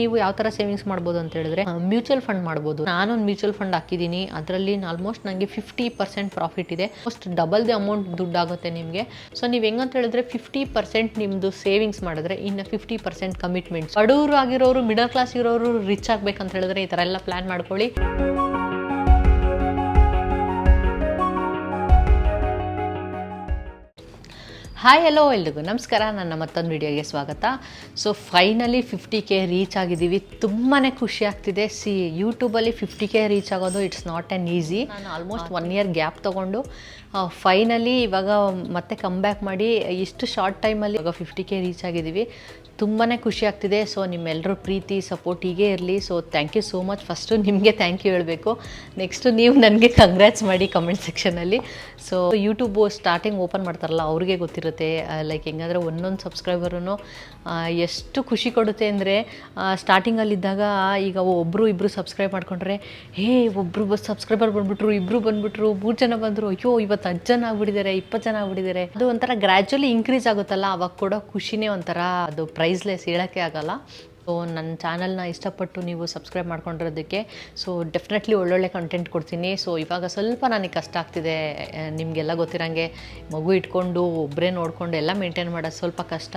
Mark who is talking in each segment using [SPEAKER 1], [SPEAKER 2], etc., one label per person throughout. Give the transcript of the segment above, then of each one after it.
[SPEAKER 1] ನೀವು ಯಾವ ತರ ಸೇವಿಂಗ್ಸ್ ಮಾಡ್ಬೋದು ಅಂತ ಹೇಳಿದ್ರೆ ಮ್ಯೂಚುವಲ್ ಫಂಡ್ ಮಾಡ್ಬೋದು. ನಾನೊಂದು ಮ್ಯೂಚುವಲ್ ಫಂಡ್ ಹಾಕಿದ್ದೀನಿ ಅದರಲ್ಲಿ ಆಲ್ಮೋಸ್ಟ್ ನನಗೆ ಫಿಫ್ಟಿ ಪರ್ಸೆಂಟ್ ಪ್ರಾಫಿಟ್ ಇದೆ. ಫಸ್ಟ್ ಡಬಲ್ ದಿ ಅಮೌಂಟ್ ದುಡ್ಡು ಆಗುತ್ತೆ ನಿಮಗೆ. ಸೊ ನೀವು ಹೆಂಗಂತ ಹೇಳಿದ್ರೆ ಫಿಫ್ಟಿ ಪರ್ಸೆಂಟ್ ನಿಮ್ಮದು ಸೇವಿಂಗ್ಸ್ ಮಾಡಿದ್ರೆ ಇನ್ನು ಫಿಫ್ಟಿ ಪರ್ಸೆಂಟ್ ಕಮಿಟ್ಮೆಂಟ್ಸ್ ಬಡವರು ಆಗಿರೋರು ಮಿಡಲ್ ಕ್ಲಾಸ್ ಇರೋರು ರಿಚ್ ಆಗ್ಬೇಕಂತ ಹೇಳಿದ್ರೆ ಈ ಥರ ಎಲ್ಲ ಪ್ಲ್ಯಾನ್ ಮಾಡ್ಕೊಳ್ಳಿ. ಹಾಯ್ ಹಲೋ ಎಲ್ರಿಗೂ. ನಮಸ್ಕಾರ. ನನ್ನ ಮತ್ತೊಂದು ವಿಡಿಯೋಗೆ ಸ್ವಾಗತ. So finally fifty K reach ಆಗಿದ್ದೀವಿ. ತುಂಬಾ ಖುಷಿ ಆಗ್ತಿದೆ. ಸಿ ಯೂಟ್ಯೂಬಲ್ಲಿ ಫಿಫ್ಟಿ ಕೆ ರೀಚ್ ಆಗೋದು ಇಟ್ಸ್ ನಾಟ್ ಆ್ಯನ್ ಈಸಿ ನಾನು ಆಲ್ಮೋಸ್ಟ್ ಒನ್ ಇಯರ್ ಗ್ಯಾಪ್ ತೊಗೊಂಡು ಫೈನಲಿ ಇವಾಗ ಮತ್ತೆ ಕಮ್ ಬ್ಯಾಕ್ ಮಾಡಿ, ಇಷ್ಟು ಶಾರ್ಟ್ ಟೈಮಲ್ಲಿ ಇವಾಗ ಫಿಫ್ಟಿ ಕೆ ರೀಚ್ ಆಗಿದ್ದೀವಿ. ತುಂಬಾ ಖುಷಿ ಆಗ್ತಿದೆ. ಸೊ ನಿಮ್ಮೆಲ್ಲರ ಪ್ರೀತಿ ಸಪೋರ್ಟ್ ಹೀಗೆ ಇರಲಿ. So thank you so much first ನಿಮಗೆ ಥ್ಯಾಂಕ್ ಯು ಹೇಳಬೇಕು. ನೆಕ್ಸ್ಟು ನೀವು ನನಗೆ ಕಂಗ್ರ್ಯಾಟ್ಸ್ ಮಾಡಿ ಕಮೆಂಟ್ ಸೆಕ್ಷನಲ್ಲಿ ಸೊ ಯೂಟ್ಯೂಬು ಸ್ಟಾರ್ಟಿಂಗ್ ಓಪನ್ ಮಾಡ್ತಾರಲ್ಲ, ಅವ್ರಿಗೆ ಗೊತ್ತಿರುತ್ತೆ. ಲೈಕ್ ಹೆಂಗಾದ್ರೆ ಒಂದೊಂದು ಸಬ್ಸ್ಕ್ರೈಬರೂ ಎಷ್ಟು ಖುಷಿ ಕೊಡುತ್ತೆ ಅಂದರೆ ಸ್ಟಾರ್ಟಿಂಗಲ್ಲಿದ್ದಾಗ ಈಗ ಒಬ್ಬರು ಇಬ್ಬರು ಸಬ್ಸ್ಕ್ರೈಬ್ ಮಾಡಿಕೊಂಡ್ರೆ, ಹೇ ಒಬ್ಬರು ಬಸ್ ಸಬ್ಸ್ಕ್ರೈಬರ್ ಬಂದ್ಬಿಟ್ರು ಇಬ್ಬರು ಬಂದುಬಿಟ್ರು, ಮೂರು ಜನ ಬಂದರು, ಅಯ್ಯೋ, ಇವತ್ತು ಹತ್ತು ಜನ ಆಗ್ಬಿಟ್ಟಿದ್ದಾರೆ ಇಪ್ಪತ್ತು ಜನ ಆಗ್ಬಿಟ್ಟಿದ್ದಾರೆ ಅದು ಒಂಥರ ಗ್ರ್ಯಾಜುವಲಿ ಇನ್ಕ್ರೀಸ್ ಆಗುತ್ತಲ್ಲ, ಅವಾಗ ಕೊಡೋ ಖುಷಿನೇ ಒಂಥರ ಅದು ಪ್ರೈಸ್ಲೆಸ್ ಹೇಳೋಕ್ಕೆ ಆಗಲ್ಲ. ಸೊ ನನ್ನ ಚಾನಲ್ನ ಇಷ್ಟಪಟ್ಟು ನೀವು ಸಬ್ಸ್ಕ್ರೈಬ್ ಮಾಡ್ಕೊಂಡಿರೋದಕ್ಕೆ ಸೊ ಡೆಫಿನೆಟ್ಲಿ ಒಳ್ಳೊಳ್ಳೆ ಕಂಟೆಂಟ್ ಕೊಡ್ತೀನಿ. ಸೊ ಇವಾಗ ಸ್ವಲ್ಪ ನನಗೆ ಕಷ್ಟ ಆಗ್ತಿದೆ ನಿಮಗೆಲ್ಲ ಗೊತ್ತಿರೋಂಗೆ ಮಗು ಇಟ್ಕೊಂಡು ಒಬ್ಬರೇ ನೋಡಿಕೊಂಡು ಎಲ್ಲ ಮೇಂಟೈನ್ ಮಾಡೋದು ಸ್ವಲ್ಪ ಕಷ್ಟ.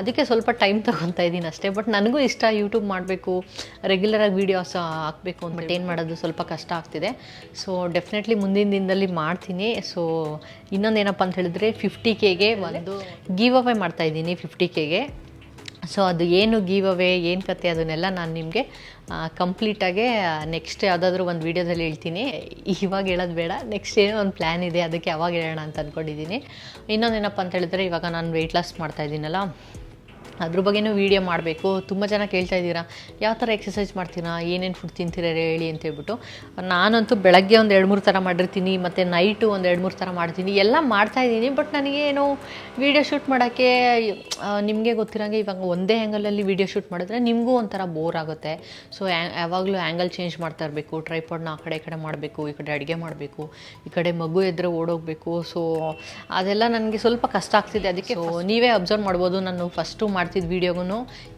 [SPEAKER 1] ಅದಕ್ಕೆ ಸ್ವಲ್ಪ ಟೈಮ್ ತೊಗೊತಾ ಇದ್ದೀನಿ ಅಷ್ಟೇ. ಬಟ್ ನನಗೂ ಇಷ್ಟ ಯೂಟ್ಯೂಬ್ ಮಾಡಬೇಕು ರೆಗ್ಯುಲರಾಗಿ ವೀಡಿಯೋಸ್ ಹಾಕಬೇಕು ಅಂತ ಬಟ್ ಏನು ಮಾಡೋದು ಸ್ವಲ್ಪ ಕಷ್ಟ ಆಗ್ತಿದೆ. ಸೊ ಡೆಫಿನೆಟ್ಲಿ ಮುಂದಿನ ದಿನದಲ್ಲಿ ಮಾಡ್ತೀನಿ. ಸೊ ಇನ್ನೊಂದು ಏನಪ್ಪ ಅಂತ ಹೇಳಿದ್ರೆ ಫಿಫ್ಟಿ ಕೆಗೆ ಒಂದು ಗಿವ್ ಅವೇ ಮಾಡ್ತಾಯಿದ್ದೀನಿ ಫಿಫ್ಟಿ ಕೆಗೆ ಸೊ ಅದು ಏನು ಗೀವ್ ಅವೇ ಏನು ಕತೆ, ಅದನ್ನೆಲ್ಲ ನಾನು ನಿಮಗೆ ಕಂಪ್ಲೀಟಾಗೆ ನೆಕ್ಸ್ಟ್ ಯಾವುದಾದ್ರೂ ಒಂದು ವೀಡಿಯೋದಲ್ಲಿ ಹೇಳ್ತೀನಿ. ಇವಾಗ ಹೇಳೋದು ಬೇಡ. ನೆಕ್ಸ್ಟ್ ಏನೋ ಒಂದು ಪ್ಲ್ಯಾನ್ ಇದೆ, ಅದಕ್ಕೆ ಯಾವಾಗ ಹೇಳೋಣ ಅಂತ ಅಂದ್ಕೊಂಡಿದ್ದೀನಿ ಇನ್ನೊಂದೇನಪ್ಪ ಅಂತ ಹೇಳಿದ್ರೆ, ಇವಾಗ ನಾನು ವೆಯ್ಟ್ ಲಾಸ್ ಮಾಡ್ತಾ ಇದ್ದೀನಲ್ಲ. ಅದ್ರ ಬಗ್ಗೆನೂ ವೀಡಿಯೋ ಮಾಡಬೇಕು. ತುಂಬ ಜನ ಕೇಳ್ತಾ ಇದ್ದೀರಾ ಯಾವ ಥರ ಎಕ್ಸಸೈಸ್ ಮಾಡ್ತೀರಾ? ಏನೇನು ಫುಡ್ ತಿಂತೀರಾ ಹೇಳಿ ಅಂತ ಹೇಳ್ಬಿಟ್ಟು. ನಾನಂತೂ ಬೆಳಗ್ಗೆ ಒಂದು ಎರಡು ಮೂರು ಥರ ಮಾಡಿರ್ತೀನಿ ಮತ್ತು ನೈಟು ಒಂದು ಎರಡು ಮೂರು ಥರ ಮಾಡ್ತೀನಿ. ಎಲ್ಲ ಮಾಡ್ತಾ ಇದ್ದೀನಿ ಬಟ್ ನನಗೆ ಏನೋ ವೀಡಿಯೋ ಶೂಟ್ ಮಾಡೋಕ್ಕೆ ನಿಮಗೆ ಗೊತ್ತಿರೋಂಗೆ ಇವಾಗ ಒಂದೇ ಆ್ಯಂಗಲಲ್ಲಿ ವೀಡಿಯೋ ಶೂಟ್ ಮಾಡಿದ್ರೆ ನಿಮಗೂ ಒಂಥರ ಬೋರ್ ಆಗುತ್ತೆ. ಸೊ ಯಾವಾಗಲೂ ಆ್ಯಂಗಲ್ ಚೇಂಜ್ ಮಾಡ್ತಾ ಇರಬೇಕು. ಟ್ರೈಪಾಡ್ನ ಆ ಕಡೆ ಈ ಕಡೆ ಮಾಡಬೇಕು ಈ ಕಡೆ ಅಡುಗೆ ಮಾಡಬೇಕು ಈ ಕಡೆ ಮಗು ಎದ್ರೆ ಓಡೋಗಬೇಕು. ಸೊ ಅದೆಲ್ಲ ನನಗೆ ಸ್ವಲ್ಪ ಕಷ್ಟ ಆಗ್ತಿದೆ. ಅದಕ್ಕೆ ನೀವೇ ಅಬ್ಸರ್ವ್ ಮಾಡ್ಬೋದು. ನಾನು ಫಸ್ಟು ಮಾಡ್ತಿದ್ದ ವೀಡಿಯೋಗೂ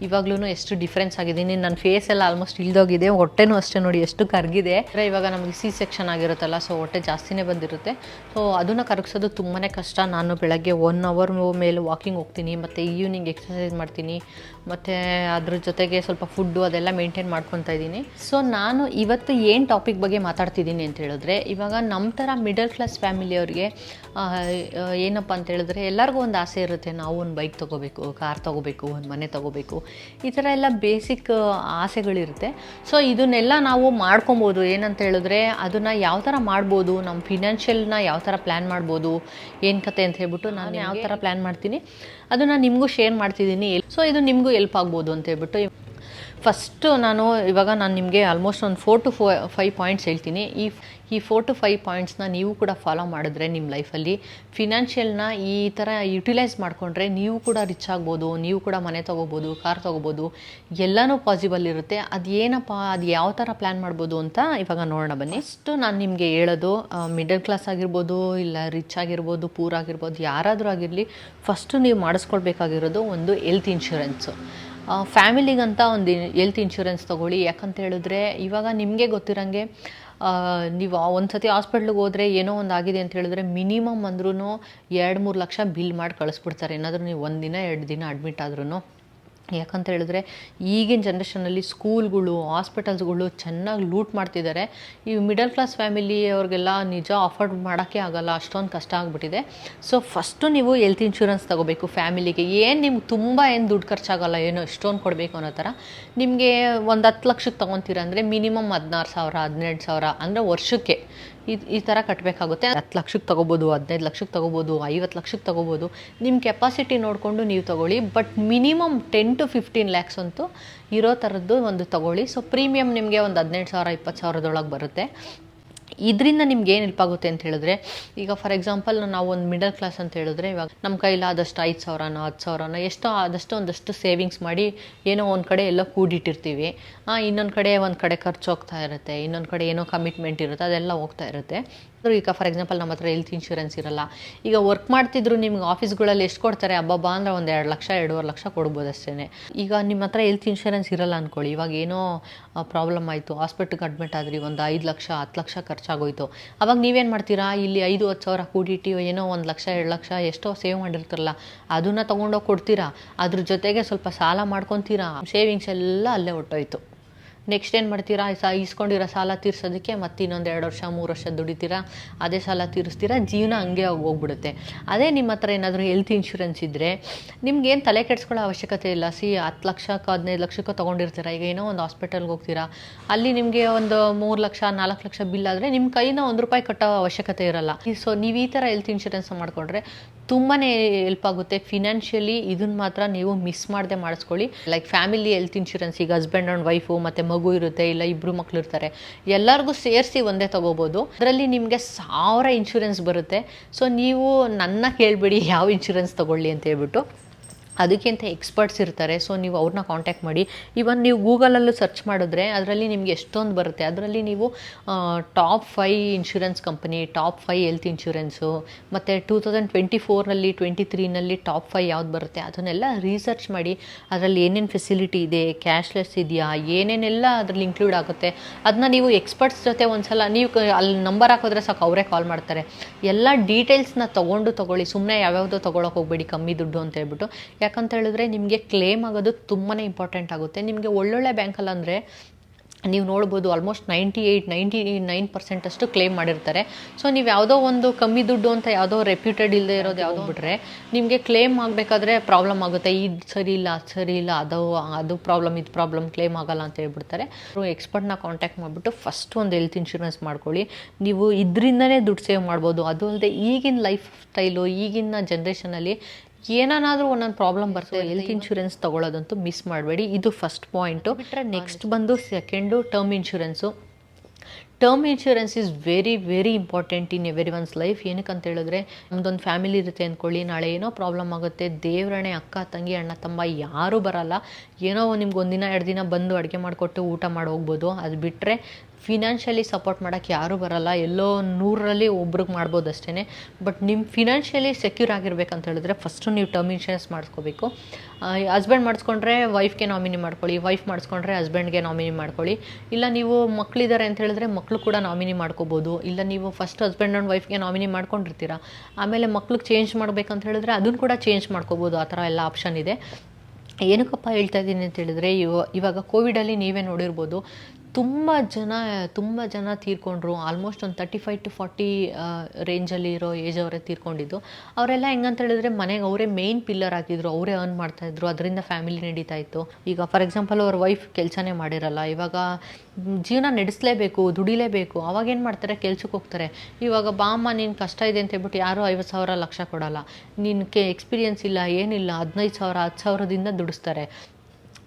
[SPEAKER 1] ಇವಾಗ್ಲೂ ಎಷ್ಟು ಡಿಫ್ರೆನ್ಸ್ ಆಗಿದ್ದೀನಿ ನನ್ನ ಫೇಸ್ ಎಲ್ಲ ಆಲ್ಮೋಸ್ಟ್ ಇಳ್ದೋಗಿದೆ. ಹೊಟ್ಟೆನೂ ಅಷ್ಟೇ ನೋಡಿ ಎಷ್ಟು ಕರಗಿದೆ. ಅಂದರೆ ಇವಾಗ ನಮಗೆ ಸಿ ಸೆಕ್ಷನ್ ಆಗಿರುತ್ತಲ್ಲ ಸೊ ಹೊಟ್ಟೆ ಜಾಸ್ತಿನೇ ಬಂದಿರುತ್ತೆ. ಸೊ ಅದನ್ನು ಕರಗಿಸೋದು ತುಂಬಾ ಕಷ್ಟ. ನಾನು ಬೆಳಗ್ಗೆ ಒನ್ ಅವರ್ ಮೇಲೆ ವಾಕಿಂಗ್ ಹೋಗ್ತೀನಿ, ಮತ್ತು ಈವ್ನಿಂಗ್ ಎಕ್ಸಸೈಸ್ ಮಾಡ್ತೀನಿ, ಮತ್ತು ಅದ್ರ ಜೊತೆಗೆ ಸ್ವಲ್ಪ ಫುಡ್ಡು ಅದೆಲ್ಲ ಮೇಂಟೈನ್ ಮಾಡ್ಕೊತಾ ಇದ್ದೀನಿ. ಸೊ ನಾನು ಇವತ್ತು ಏನು ಟಾಪಿಕ್ ಬಗ್ಗೆ ಮಾತಾಡ್ತಿದ್ದೀನಿ ಅಂತ ಹೇಳಿದ್ರೆ, ಇವಾಗ ನಮ್ಮ ಥರ ಮಿಡಲ್ ಕ್ಲಾಸ್ ಫ್ಯಾಮಿಲಿಯವ್ರಿಗೆ ಏನಪ್ಪ ಅಂತ ಹೇಳಿದ್ರೆ ಎಲ್ಲರಿಗೂ ಒಂದು ಆಸೆ ಇರುತ್ತೆ. ನಾವು ಒಂದು ಬೈಕ್ ತೊಗೋಬೇಕು ಕಾರ್ ತೊಗೋಬೇಕು. ಒಂದು ಮನೆ ತಗೋಬೇಕು ಈ ಥರ ಎಲ್ಲ ಬೇಸಿಕ್ ಆಸೆಗಳಿರುತ್ತೆ. ಸೊ ಇದನ್ನೆಲ್ಲ ನಾವು ಮಾಡ್ಕೊಬೋದು. ಏನಂತ ಹೇಳಿದ್ರೆ ಅದನ್ನು ಯಾವ ಥರ ಮಾಡ್ಬೋದು ನಮ್ಮ ಫಿನಾನ್ಷಿಯಲ್ನ ಯಾವ ಥರ ಪ್ಲ್ಯಾನ್ ಮಾಡ್ಬೋದು ಏನು ಕತೆ ಅಂತ ಹೇಳ್ಬಿಟ್ಟು ನಾನು ಯಾವ ಥರ ಪ್ಲ್ಯಾನ್ ಮಾಡ್ತೀನಿ ಅದನ್ನು ನಿಮಗೂ ಶೇರ್ ಮಾಡ್ತಿದ್ದೀನಿ. ಸೊ ಇದು ನಿಮಗೂ ಎಲ್ಪ್ ಆಗ್ಬೋದು ಅಂತ ಹೇಳ್ಬಿಟ್ಟು ಫಸ್ಟು ನಾನು ಇವಾಗ ನಾನು ನಿಮಗೆ ಆಲ್ಮೋಸ್ಟ್ ಒಂದು four to four five points ಹೇಳ್ತೀನಿ. ಈ ಈ ಫೋರ್ ಟು ಫೈವ್ ಪಾಯಿಂಟ್ಸ್ನ ನೀವು ಕೂಡ ಫಾಲೋ ಮಾಡಿದ್ರೆ ನಿಮ್ಮ ಲೈಫಲ್ಲಿ ಫಿನಾನ್ಷಿಯಲ್ನ ಈ ಥರ ಯುಟಿಲೈಸ್ ಮಾಡಿಕೊಂಡ್ರೆ ನೀವು ಕೂಡ ರಿಚ್ ಆಗ್ಬೋದು, ನೀವು ಕೂಡ ಮನೆ ತೊಗೋಬೋದು ಕಾರ್ ತೊಗೋಬೋದು, ಎಲ್ಲನೂ ಪಾಸಿಬಲ್ ಇರುತ್ತೆ. ಅದು ಏನಪ್ಪ, ಅದು ಯಾವ ಥರ ಪ್ಲ್ಯಾನ್ ಮಾಡ್ಬೋದು ಅಂತ ಇವಾಗ ನೋಡೋಣ ಬನ್ನಿ. ಫಸ್ಟು ನಾನು ನಿಮಗೆ ಹೇಳೋದು ಮಿಡಲ್ ಕ್ಲಾಸ್ ಆಗಿರ್ಬೋದು, ಇಲ್ಲ ರಿಚ್ ಆಗಿರ್ಬೋದು ಪೂರ್ ಆಗಿರ್ಬೋದು, ಯಾರಾದರೂ ಆಗಿರಲಿ ಫಸ್ಟು ನೀವು ಮಾಡಿಸ್ಕೊಳ್ಬೇಕಾಗಿರೋದು ಒಂದು ಹೆಲ್ತ್ ಇನ್ಶೂರೆನ್ಸು ಫ್ಯಾಮಿಲಿಗಂತ ಒಂದು ಹೆಲ್ತ್ ಇನ್ಶೂರೆನ್ಸ್ ತೊಗೊಳ್ಳಿ. ಯಾಕಂತ ಹೇಳಿದ್ರೆ ಇವಾಗ ನಿಮಗೆ ಗೊತ್ತಿರೋಂಗೆ ನೀವು ಒಂದು ಸತಿ ಹಾಸ್ಪಿಟ್ಲಿಗೆ ಹೋದರೆ ಏನೋ ಒಂದು ಆಗಿದೆ ಅಂತ ಹೇಳಿದ್ರೆ ಮಿನಿಮಮ್ ಅಂದ್ರೂ ಎರಡು ಮೂರು ಲಕ್ಷ ಬಿಲ್ ಮಾಡಿ ಕಳಿಸ್ಬಿಡ್ತಾರೆ. ಏನಾದರೂ ನೀವು ಒಂದು ದಿನ, ಎರಡು ದಿನ ಅಡ್ಮಿಟ್ ಆದ್ರೂ ಯಾಕಂತ ಹೇಳಿದ್ರೆ ಈಗಿನ ಜನ್ರೇಷನಲ್ಲಿ ಸ್ಕೂಲ್ಗಳು ಹಾಸ್ಪಿಟಲ್ಸ್ಗಳು ಚೆನ್ನಾಗಿ ಲೂಟ್ ಮಾಡ್ತಿದ್ದಾರೆ. ಈ ಮಿಡಲ್ ಕ್ಲಾಸ್ ಫ್ಯಾಮಿಲಿ ಅವ್ರಿಗೆಲ್ಲ ನಿಜ ಅಫೋರ್ಡ್ ಮಾಡೋಕ್ಕೆ ಆಗಲ್ಲ, ಅಷ್ಟೊಂದು ಕಷ್ಟ ಆಗಿಬಿಟ್ಟಿದೆ. ಸೊ ಫಸ್ಟು ನೀವು ಹೆಲ್ತ್ ಇನ್ಶೂರೆನ್ಸ್ ತೊಗೋಬೇಕು ಫ್ಯಾಮಿಲಿಗೆ ಏನು ನಿಮ್ಗೆ ತುಂಬ ಏನು ದುಡ್ಡು ಖರ್ಚಾಗಲ್ಲ, ಏನೋ ಎಷ್ಟೊಂದು ಕೊಡಬೇಕು ಅನ್ನೋ ಥರ. ನಿಮಗೆ ಒಂದು ಹತ್ತು ಲಕ್ಷಕ್ಕೆ ತೊಗೊತೀರ ಅಂದರೆ ಮಿನಿಮಮ್ ಹದಿನಾರು ಸಾವಿರ, ಹದಿನೆಂಟು ಸಾವಿರ ಅಂದರೆ ವರ್ಷಕ್ಕೆ. ಈ ಈ ಥರ ಕಟ್ಟಬೇಕಾಗುತ್ತೆ ಹತ್ತು ಲಕ್ಷಕ್ಕೆ ತೊಗೋಬೋದು, ಹದಿನೈದು ಲಕ್ಷಕ್ಕೆ ತೊಗೋಬೋದು, ಐವತ್ತು ಲಕ್ಷಕ್ಕೆ ತೊಗೋಬೋದು. ನಿಮ್ಮ ಕೆಪಾಸಿಟಿ ನೋಡಿಕೊಂಡು ನೀವು ತೊಗೊಳ್ಳಿ. But minimum ten to fifteen lakhs ಅಂತೂ ಇರೋ ಥರದ್ದು ಒಂದು ತೊಗೊಳ್ಳಿ. ಸೊ ಪ್ರೀಮಿಯಮ್ ನಿಮಗೆ ಒಂದು ಹದಿನೆಂಟು ಸಾವಿರ, ಇಪ್ಪತ್ತು ಸಾವಿರದೊಳಗೆ ಬರುತ್ತೆ. ಇದರಿಂದ ನಿಮ್ಗೆ ಏನು ಹೆಲ್ಪ್ ಆಗುತ್ತೆ ಅಂತ ಹೇಳಿದ್ರೆ, ಈಗ ಫಾರ್ ಎಕ್ಸಾಂಪಲ್ ನಾವು ಒಂದು ಮಿಡಲ್ ಕ್ಲಾಸ್ ಅಂತ ಹೇಳಿದ್ರೆ, ಇವಾಗ ನಮ್ಮ ಕೈಲಾದಷ್ಟು ಐದು ಸಾವಿರನೋ, ಹತ್ತು ಸಾವಿರನೋ, ಎಷ್ಟೋ ಆದಷ್ಟು ಒಂದಷ್ಟು ಸೇವಿಂಗ್ಸ್ ಮಾಡಿ ಏನೋ ಒಂದು ಕಡೆ ಎಲ್ಲ ಕೂಡಿಟ್ಟಿರ್ತೀವಿ. ಇನ್ನೊಂದು ಕಡೆ ಒಂದು ಕಡೆ ಖರ್ಚು ಹೋಗ್ತಾ ಇರುತ್ತೆ, ಇನ್ನೊಂದು ಕಡೆ ಏನೋ ಕಮಿಟ್ಮೆಂಟ್ ಇರುತ್ತೆ, ಅದೆಲ್ಲ ಹೋಗ್ತಾ ಇರುತ್ತೆ. ಈಗ ಫಾರ್ ಎಕ್ಸಾಂಪಲ್ ನಮ್ಮ ಹತ್ರ ಹೆಲ್ತ್ ಇನ್ಶೂರೆನ್ಸ್ ಇರಲ್ಲ. ಈಗ ವರ್ಕ್ ಮಾಡ್ತಿದ್ರು ನಿಮ್ಗೆ ಆಫೀಸ್ಗಳಲ್ಲಿ ಎಷ್ಟು ಕೊಡ್ತಾರೆ? ಹಬ್ಬಬ್ಬ ಅಂದ್ರೆ ಒಂದು ಎರಡು ಲಕ್ಷ, ಎರಡೂವರೆ ಲಕ್ಷ ಕೊಡ್ಬೋದು ಅಷ್ಟೇ ಈಗ ನಿಮ್ಮ ಹತ್ರ ಹೆಲ್ತ್ ಇನ್ಶೂರೆನ್ಸ್ ಇರಲ್ಲ ಅಂದ್ಕೊಳ್ಳಿ ಇವಾಗ ಏನೋ ಪ್ರಾಬ್ಲಮ್ ಆಯಿತು. ಹಾಸ್ಪಿಟ್ಲಿಗೆ ಅಡ್ಮಿಟ್ ಆದ್ರಿ, ಒಂದು ಐದು ಲಕ್ಷ, ಹತ್ತು ಲಕ್ಷ ಖರ್ಚಾಗೋಯ್ತು. ಅವಾಗ ನೀವೇನು ಮಾಡ್ತೀರಾ? ಇಲ್ಲಿ ಐದು, ಹತ್ತು ಸಾವಿರ ಕೂಡಿಟ್ಟು ಏನೋ ಒಂದು ಲಕ್ಷ, ಎರಡು ಲಕ್ಷ ಎಷ್ಟೋ ಸೇವ್ ಮಾಡಿರ್ತಾರಲ್ಲ, ಅದನ್ನು ತೊಗೊಂಡೋಗಿ ಕೊಡ್ತೀರಾ? ಅದ್ರ ಜೊತೆಗೆ ಸ್ವಲ್ಪ ಸಾಲ ಮಾಡ್ಕೊತೀರಾ? ಸೇವಿಂಗ್ಸ್ ಎಲ್ಲ ಅಲ್ಲೇ ಹೊಟ್ಟೋಯ್ತು ನೆಕ್ಸ್ಟ್ ಏನು ಮಾಡ್ತೀರಾ? ಸ ಇಸ್ಕೊಂಡಿರೋ ಸಾಲ ತೀರ್ಸೋದಕ್ಕೆ ಮತ್ತೆ ಇನ್ನೊಂದು ಎರಡು ವರ್ಷ, ಮೂರು ವರ್ಷ ದುಡಿತೀರಾ? ಅದೇ ಸಾಲ ತೀರಿಸ್ತೀರಾ? ಜೀವನ ಹಂಗೆ ಹೋಗ್ಬಿಡುತ್ತೆ. ಅದೇ ನಿಮ್ಮ ಹತ್ರ ಏನಾದರೂ ಹೆಲ್ತ್ ಇನ್ಶೂರೆನ್ಸ್ ಇದ್ದರೆ ನಿಮ್ಗೇನು ತಲೆ ಕೆಡಿಸ್ಕೊಳ್ಳೋ ಅವಶ್ಯಕತೆ ಇಲ್ಲ. ಸಿ, ಹತ್ತು ಲಕ್ಷಕ್ಕೆ, ಹದಿನೈದು ಲಕ್ಷಕ್ಕೆ ತೊಗೊಂಡಿರ್ತೀರಾ? ಈಗ ಏನೋ ಒಂದು ಹಾಸ್ಪಿಟಲ್ಗೆ ಹೋಗ್ತೀರಾ? ಅಲ್ಲಿ ನಿಮಗೆ ಒಂದು ಮೂರು ಲಕ್ಷ, ನಾಲ್ಕು ಲಕ್ಷ ಬಿಲ್ ಆದರೆ ನಿಮ್ಮ ಕೈನ ಒಂದು ರೂಪಾಯಿ ಕಟ್ಟೋ ಅವಶ್ಯಕತೆ ಇರಲ್ಲ. ಸೊ ನೀವು ಈ ಥರ ಹೆಲ್ತ್ ಇನ್ಶೂರೆನ್ಸ್ ಮಾಡಿಕೊಂಡ್ರೆ ತುಂಬಾ ಹೆಲ್ಪ್ ಆಗುತ್ತೆ. ಫಿನಾನ್ಷಿಯಲಿ ಇದನ್ನ ಮಾತ್ರ ನೀವು ಮಿಸ್ ಮಾಡದೆ ಮಾಡಿಸ್ಕೊಳ್ಳಿ. ಲೈಕ್ ಫ್ಯಾಮಿಲಿ ಹೆಲ್ತ್ ಇನ್ಶೂರೆನ್ಸ್ ಈಗ ಹಸ್ಬೆಂಡ್ ಆ್ಯಂಡ್ ವೈಫು ಮತ್ತು ಮಗು ಇರುತ್ತೆ, ಇಲ್ಲ ಇಬ್ಬರು ಮಕ್ಕಳು ಇರ್ತಾರೆ, ಎಲ್ಲರಿಗೂ ಸೇರಿಸಿ ಒಂದೇ ತೊಗೋಬೋದು. ಅದರಲ್ಲಿ ನಿಮಗೆ ಸಾವಿರ ಇನ್ಶೂರೆನ್ಸ್ ಬರುತ್ತೆ. ಸೊ ನೀವು ನನ್ನ ಕೇಳಬೇಡಿ, ಯಾವ ಇನ್ಶೂರೆನ್ಸ್ ತೊಗೊಳ್ಳಿ ಅಂತ ಹೇಳ್ಬಿಟ್ಟು. ಅದಕ್ಕಿಂತ ಎಕ್ಸ್ಪರ್ಟ್ಸ್ ಇರ್ತಾರೆ. ಸೊ ನೀವು ಅವ್ರನ್ನ ಕಾಂಟ್ಯಾಕ್ಟ್ ಮಾಡಿ. ಇವನ್ ನೀವು ಗೂಗಲಲ್ಲೂ ಸರ್ಚ್ ಮಾಡಿದ್ರೆ ಅದರಲ್ಲಿ ನಿಮಗೆ ಎಷ್ಟೊಂದು ಬರುತ್ತೆ. ಅದರಲ್ಲಿ ನೀವು top five insurance company top five health insurance ಮತ್ತು ಟೂ ತೌಸಂಡ್ ಟ್ವೆಂಟಿ ಫೋರ್ನಲ್ಲಿ ಟ್ವೆಂಟಿ ತ್ರೀನಲ್ಲಿ ಟಾಪ್ ಫೈ ಯಾವ್ದು ಬರುತ್ತೆ? ಅದನ್ನೆಲ್ಲ ರಿಸರ್ಚ್ ಮಾಡಿ. ಅದರಲ್ಲಿ ಏನೇನು ಫೆಸಿಲಿಟಿ ಇದೆ? ಕ್ಯಾಶ್ಲೆಸ್ ಇದೆಯಾ? ಏನೇನೆಲ್ಲ ಅದರಲ್ಲಿ ಇನ್ಕ್ಲೂಡ್ ಆಗುತ್ತೆ? ಅದನ್ನ ನೀವು ಎಕ್ಸ್ಪರ್ಟ್ಸ್ ಜೊತೆ ಒಂದ್ಸಲ ನೀವು ಅಲ್ಲಿ ನಂಬರ್ ಹಾಕಿದ್ರೆ ಸಾಕು, ಅವರೇ ಕಾಲ್ ಮಾಡ್ತಾರೆ. ಎಲ್ಲ ಡೀಟೇಲ್ಸ್ನ ತೊಗೊಂಡು ತೊಗೊಳ್ಳಿ. ಸುಮ್ಮನೆ ಯಾವ್ಯಾವುದೋ ತೊಗೊಳಕ್ಕೆ ಹೋಗಬೇಡಿ ಕಮ್ಮಿ ದುಡ್ಡು ಅಂತ ಹೇಳ್ಬಿಟ್ಟು. ಯಾಕಂತ ಹೇಳಿದ್ರೆ ನಿಮಗೆ ಕ್ಲೇಮ್ ಆಗೋದು ತುಂಬಾ ಇಂಪಾರ್ಟೆಂಟ್ ಆಗುತ್ತೆ. ನಿಮಗೆ ಒಳ್ಳೊಳ್ಳೆ ಬ್ಯಾಂಕಲ್ಲಿ ಅಂದರೆ ನೀವು ನೋಡ್ಬೋದು almost ninety eight ninety nine percent ಅಷ್ಟು ಕ್ಲೇಮ್ ಮಾಡಿರ್ತಾರೆ. ಸೊ ನೀವು ಯಾವುದೋ ಒಂದು ಕಮ್ಮಿ ದುಡ್ಡು ಅಂತ ಯಾವುದೋ ರೆಪ್ಯೂಟೆಡ್ ಇಲ್ಲದೆ ಇರೋದು ಯಾವುದೋ ಬಿಟ್ಟರೆ ನಿಮಗೆ ಕ್ಲೇಮ್ ಆಗಬೇಕಾದ್ರೆ ಪ್ರಾಬ್ಲಮ್ ಆಗುತ್ತೆ. ಇದು ಸರಿ ಇಲ್ಲ, ಅದು ಸರಿ ಇಲ್ಲ, ಅದು ಅದು ಪ್ರಾಬ್ಲಮ್ ಇದು ಪ್ರಾಬ್ಲಮ್ ಕ್ಲೇಮ್ ಆಗಲ್ಲ ಅಂತ ಹೇಳ್ಬಿಡ್ತಾರೆ. ಎಕ್ಸ್ಪರ್ಟ್ನ ಕಾಂಟ್ಯಾಕ್ಟ್ ಮಾಡಿಬಿಟ್ಟು ಫಸ್ಟ್ ಒಂದು ಹೆಲ್ತ್ ಇನ್ಶೂರೆನ್ಸ್ ಮಾಡ್ಕೊಳ್ಳಿ. ನೀವು ಇದರಿಂದನೇ ದುಡ್ಡು ಸೇವ್ ಮಾಡ್ಬೋದು. ಅದು ಅಲ್ಲದೆ ಈಗಿನ ಲೈಫ್ ಸ್ಟೈಲು ಈಗಿನ ಜನ್ರೇಷನಲ್ಲಿ ಏನಾದರೂ ಒಂದೊಂದು ಪ್ರಾಬ್ಲಮ್ ಬರ್ತದೆ. ಹೆಲ್ತ್ ಇನ್ಶೂರೆನ್ಸ್ ತಗೊಳ್ಳೋದಂತೂ ಮಿಸ್ ಮಾಡಬೇಡಿ. ಇದು ಫಸ್ಟ್ ಪಾಯಿಂಟು ನೆಕ್ಸ್ಟ್ ಬಂದು second term insurance term insurance is very very important in every one's life ಏನಕ್ಕೆ ಅಂತ ಹೇಳಿದ್ರೆ ನಮ್ದೊಂದು ಫ್ಯಾಮಿಲಿ ಇರುತ್ತೆ ಅಂದ್ಕೊಳ್ಳಿ ನಾಳೆ ಏನೋ ಪ್ರಾಬ್ಲಮ್ ಆಗುತ್ತೆ. ದೇವ್ರಣೆ ಅಕ್ಕ ತಂಗಿ ಅಣ್ಣ ತಮ್ಮ ಯಾರೂ ಬರಲ್ಲ. ಏನೋ ನಿಮ್ಗೆ ಒಂದಿನ ಎರಡು ದಿನ ಬಂದು ಅಡುಗೆ ಮಾಡಿಕೊಟ್ಟು ಊಟ ಮಾಡಿ ಹೋಗ್ಬೋದು ಅದು ಬಿಟ್ಟರೆ ಫಿನಾನ್ಷಿಯಲಿ ಸಪೋರ್ಟ್ ಮಾಡೋಕ್ಕೆ ಯಾರೂ ಬರಲ್ಲ. ಎಲ್ಲೋ ನೂರರಲ್ಲಿ ಒಬ್ರಿಗೆ ಮಾಡ್ಬೋದು ಅಷ್ಟೇ ಬಟ್ ನಿಮ್ಮ ಫಿನಾನ್ಷಿಯಲಿ ಸೆಕ್ಯೂರ್ ಆಗಿರ್ಬೇಕಂತ ಹೇಳಿದ್ರೆ ಫಸ್ಟು ನೀವು ಟರ್ಮ್ ಇನ್ಶೂರೆನ್ಸ್ ಮಾಡಿಸ್ಕೋಬೇಕು. ಹಸ್ಬೆಂಡ್ ಮಾಡಿಸ್ಕೊಂಡ್ರೆ ವೈಫ್ಗೆ ನಾಮಿನಿ ಮಾಡ್ಕೊಳ್ಳಿ. ವೈಫ್ ಮಾಡಿಸ್ಕೊಂಡ್ರೆ ಹಸ್ಬೆಂಡ್ಗೆ ನಾಮಿನಿ ಮಾಡ್ಕೊಳ್ಳಿ. ಇಲ್ಲ ನೀವು ಮಕ್ಕಳಿದ್ದಾರೆ ಅಂತ ಹೇಳಿದ್ರೆ ಮಕ್ಕಳು ಕೂಡ ನಾಮಿನಿ ಮಾಡ್ಕೋಬೋದು. ಇಲ್ಲ ನೀವು ಫಸ್ಟ್ ಹಸ್ಬೆಂಡ್ ಆ್ಯಂಡ್ ವೈಫ್ಗೆ ನಾಮಿನಿ ಮಾಡ್ಕೊಂಡಿರ್ತೀರ. ಆಮೇಲೆ ಮಕ್ಳಿಗೆ ಚೇಂಜ್ ಮಾಡಬೇಕಂತ ಹೇಳಿದ್ರೆ ಅದನ್ನು ಕೂಡ ಚೇಂಜ್ ಮಾಡ್ಕೋಬೋದು. ಆ ಥರ ಎಲ್ಲ ಆಪ್ಷನ್ ಇದೆ. ಏನಕ್ಕಪ್ಪ ಹೇಳ್ತಾ ಇದ್ದೀನಿ ಅಂತ ಹೇಳಿದ್ರೆ ಇವ, ಇವಾಗ ಕೋವಿಡಲ್ಲಿ ನೀವೇ ನೋಡಿರ್ಬೋದು. ತುಂಬ ಜನ ತುಂಬ ಜನ ತೀರ್ಕೊಂಡ್ರು. ಆಲ್ಮೋಸ್ಟ್ ಒಂದು ತರ್ಟಿ ಫೈವ್ ಟು ಫಾರ್ಟಿ ರೇಂಜಲ್ಲಿ ಇರೋ ಏಜ್ ಅವರೇ ತೀರ್ಕೊಂಡಿದ್ದು. ಅವರೆಲ್ಲ ಹೆಂಗಂತ ಹೇಳಿದ್ರೆ ಮನೆಗೆ ಅವರೇ ಮೇಯ್ನ್ ಪಿಲ್ಲರ್ ಆಗಿದ್ರು. ಅವರೇ ಅರ್ನ್ ಮಾಡ್ತಾಯಿದ್ರು ಅದರಿಂದ ಫ್ಯಾಮಿಲಿ ನಡೀತಾ ಇತ್ತು. ಈಗ ಫಾರ್ ಎಕ್ಸಾಂಪಲ್ ಅವ್ರ ವೈಫ್ ಕೆಲಸನೇ ಮಾಡಿರಲ್ಲ. ಇವಾಗ ಜೀವನ ನಡೆಸಲೇಬೇಕು, ದುಡಿಲೇಬೇಕು. ಅವಾಗ ಏನು ಮಾಡ್ತಾರೆ? ಕೆಲ್ಸಕ್ಕೆ ಹೋಗ್ತಾರೆ. ಇವಾಗ ಬಾಮ್ಮ ನಿನ್ನ ಕಷ್ಟ ಇದೆ ಅಂತ ಹೇಳ್ಬಿಟ್ಟು ಯಾರೂ ಐವತ್ತು ಸಾವಿರ ಲಕ್ಷ ಕೊಡಲ್ಲ. ನಿನಗೆ ಎಕ್ಸ್ಪೀರಿಯನ್ಸ್ ಇಲ್ಲ, ಏನಿಲ್ಲ. ಹದಿನೈದು ಸಾವಿರ, ಹತ್ತು ಸಾವಿರದಿಂದ ದುಡಿಸ್ತಾರೆ.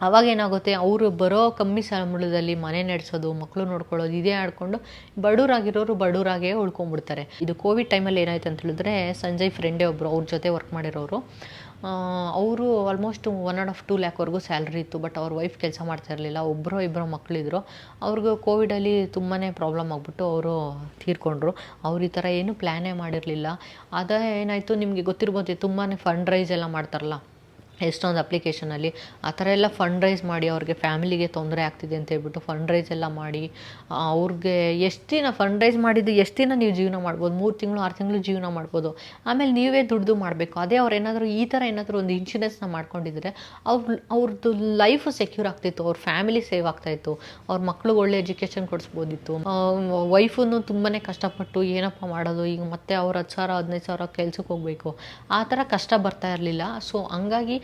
[SPEAKER 1] ಅವಾಗ ಏನಾಗುತ್ತೆ, ಅವರು ಬರೋ ಕಮ್ಮಿ ಸಂಬಳದಲ್ಲಿ ಮನೆ ನಡೆಸೋದು ಮಕ್ಕಳು ನೋಡ್ಕೊಳ್ಳೋದು, ಇದೇ ಆಡ್ಕೊಂಡು ಬಡವರಾಗಿರೋರು ಬಡವರಾಗೇ ಉಳ್ಕೊಂಡ್ಬಿಡ್ತಾರೆ ಇದು ಕೋವಿಡ್ ಟೈಮಲ್ಲಿ ಏನಾಯ್ತು ಅಂತ ಹೇಳಿದ್ರೆ, ಸಂಜಯ್ ಫ್ರೆಂಡೇ ಒಬ್ಬರು ಅವ್ರ ಜೊತೆ ವರ್ಕ್ ಮಾಡಿರೋರು. ಅವರು almost one and half two ಲ್ಯಾಕ್ವರೆಗೂ salary ಇತ್ತು ಬಟ್ ಅವ್ರ ವೈಫ್ ಕೆಲಸ ಮಾಡ್ತಾ ಇರಲಿಲ್ಲ. ಒಬ್ಬರು ಇಬ್ಬರು ಮಕ್ಕಳಿದ್ರು ಅವ್ರಿಗೂ ಕೋವಿಡಲ್ಲಿ ತುಂಬಾ ಪ್ರಾಬ್ಲಮ್ ಆಗಿಬಿಟ್ಟು ಅವರು ತೀರ್ಕೊಂಡ್ರು. ಅವ್ರು ಈ ಥರ ಏನು ಪ್ಲ್ಯಾನೇ ಮಾಡಿರಲಿಲ್ಲ. ಅದೇ ಏನಾಯಿತು, ನಿಮಗೆ ಗೊತ್ತಿರ್ಬೋದು ತುಂಬಾ ಫಂಡ್ ರೈಸ್ ಎಲ್ಲ ಮಾಡ್ತಾರಲ್ಲ. ಎಷ್ಟೊಂದು ಅಪ್ಲಿಕೇಶನಲ್ಲಿ ಆ ಥರ ಎಲ್ಲ ಫಂಡ್ ರೈಸ್ ಮಾಡಿ ಅವ್ರಿಗೆ ಫ್ಯಾಮಿಲಿಗೆ ತೊಂದರೆ ಆಗ್ತಿದೆ ಅಂತ ಹೇಳ್ಬಿಟ್ಟು ಫಂಡ್ ರೈಸ್ ಎಲ್ಲ ಮಾಡಿ ಅವ್ರಿಗೆ ಎಷ್ಟು ದಿನ ಫಂಡ್ ರೈಸ್ ಮಾಡಿದ್ದು ಎಷ್ಟು ದಿನ ನೀವು ಜೀವನ ಮಾಡ್ಬೋದು? ಮೂರು ತಿಂಗಳು, ಆರು ತಿಂಗಳು ಜೀವನ ಮಾಡ್ಬೋದು. ಆಮೇಲೆ ನೀವೇ ದುಡ್ದು ಮಾಡಬೇಕು. ಅದೇ ಅವ್ರು ಏನಾದರೂ ಈ ಥರ ಏನಾದರೂ ಒಂದು ಇನ್ಶೂರೆನ್ಸ್ನ ಮಾಡ್ಕೊಂಡಿದ್ರೆ ಅವ್ರ ಅವ್ರದ್ದು ಲೈಫು ಸೆಕ್ಯೂರ್ ಆಗ್ತಿತ್ತು. ಅವ್ರ ಫ್ಯಾಮಿಲಿ ಸೇವ್ ಆಗ್ತಾಯಿತ್ತು ಅವ್ರ ಮಕ್ಳಿಗೆ ಒಳ್ಳೆ ಎಜುಕೇಷನ್ ಕೊಡಿಸ್ಬೋದಿತ್ತು. ವೈಫನ್ನು ತುಂಬಾ ಕಷ್ಟಪಟ್ಟು ಏನಪ್ಪ ಮಾಡೋದು? ಈಗ ಮತ್ತೆ ಅವ್ರು ಹತ್ತು ಸಾವಿರ, ಹದಿನೈದು ಸಾವಿರ ಕೆಲ್ಸಕ್ಕೆ ಹೋಗಬೇಕು. ಆ ಥರ ಕಷ್ಟ ಬರ್ತಾ ಇರಲಿಲ್ಲ. ಸೊ ಹಂಗಾಗಿ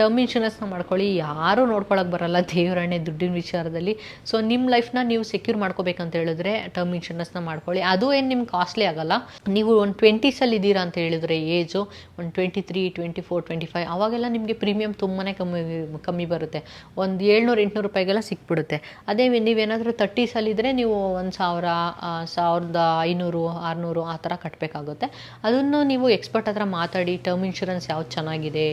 [SPEAKER 1] ಟರ್ಮ್ ಇನ್ಶೂರೆನ್ಸ್ನ ಮಾಡ್ಕೊಳ್ಳಿ. ಯಾರೂ ನೋಡ್ಕೊಳಕ್ಕೆ ಬರಲ್ಲ ದೇವರಣೆ ದುಡ್ಡಿನ ವಿಚಾರದಲ್ಲಿ. ಸೊ ನಿಮ್ಮ ಲೈಫ್ನ ನೀವು ಸೆಕ್ಯೂರ್ ಮಾಡ್ಕೋಬೇಕಂತ ಹೇಳಿದ್ರೆ ಟರ್ಮ್ ಇನ್ಶೂರೆನ್ಸ್ನ ಮಾಡ್ಕೊಳ್ಳಿ. ಅದು ಏನು ನಿಮ್ಗೆ ಕಾಸ್ಟ್ಲಿ ಆಗಲ್ಲ. ನೀವು ಒಂದು ಟ್ವೆಂಟೀಸಲ್ಲಿ ಇದ್ದೀರಾ ಅಂತ ಹೇಳಿದ್ರೆ ಏಜು ಒಂದು twenty three twenty four twenty five ಅವಾಗೆಲ್ಲ ನಿಮಗೆ ಪ್ರೀಮಿಯಮ್ ತುಂಬಾ ಕಮ್ಮಿ ಕಮ್ಮಿ ಬರುತ್ತೆ. ಒಂದು ಏಳ್ನೂರು, ಎಂಟುನೂರು ರೂಪಾಯಿಗೆಲ್ಲ ಸಿಕ್ಬಿಡುತ್ತೆ. ಅದೇ ನೀವೇನಾದರೂ ತರ್ಟೀಸಲ್ಲಿದ್ದರೆ ನೀವು ಒಂದು ಸಾವಿರ ಸಾವಿರದ ಐನೂರು, ಆರುನೂರು ಆ ಥರ ಕಟ್ಟಬೇಕಾಗುತ್ತೆ ಅದನ್ನು ನೀವು ಎಕ್ಸ್ಪರ್ಟ್ ಹತ್ರ ಮಾತಾಡಿ ಟರ್ಮ್ ಇನ್ಶೂರೆನ್ಸ್ ಯಾವ್ದು ಚೆನ್ನಾಗಿದೆ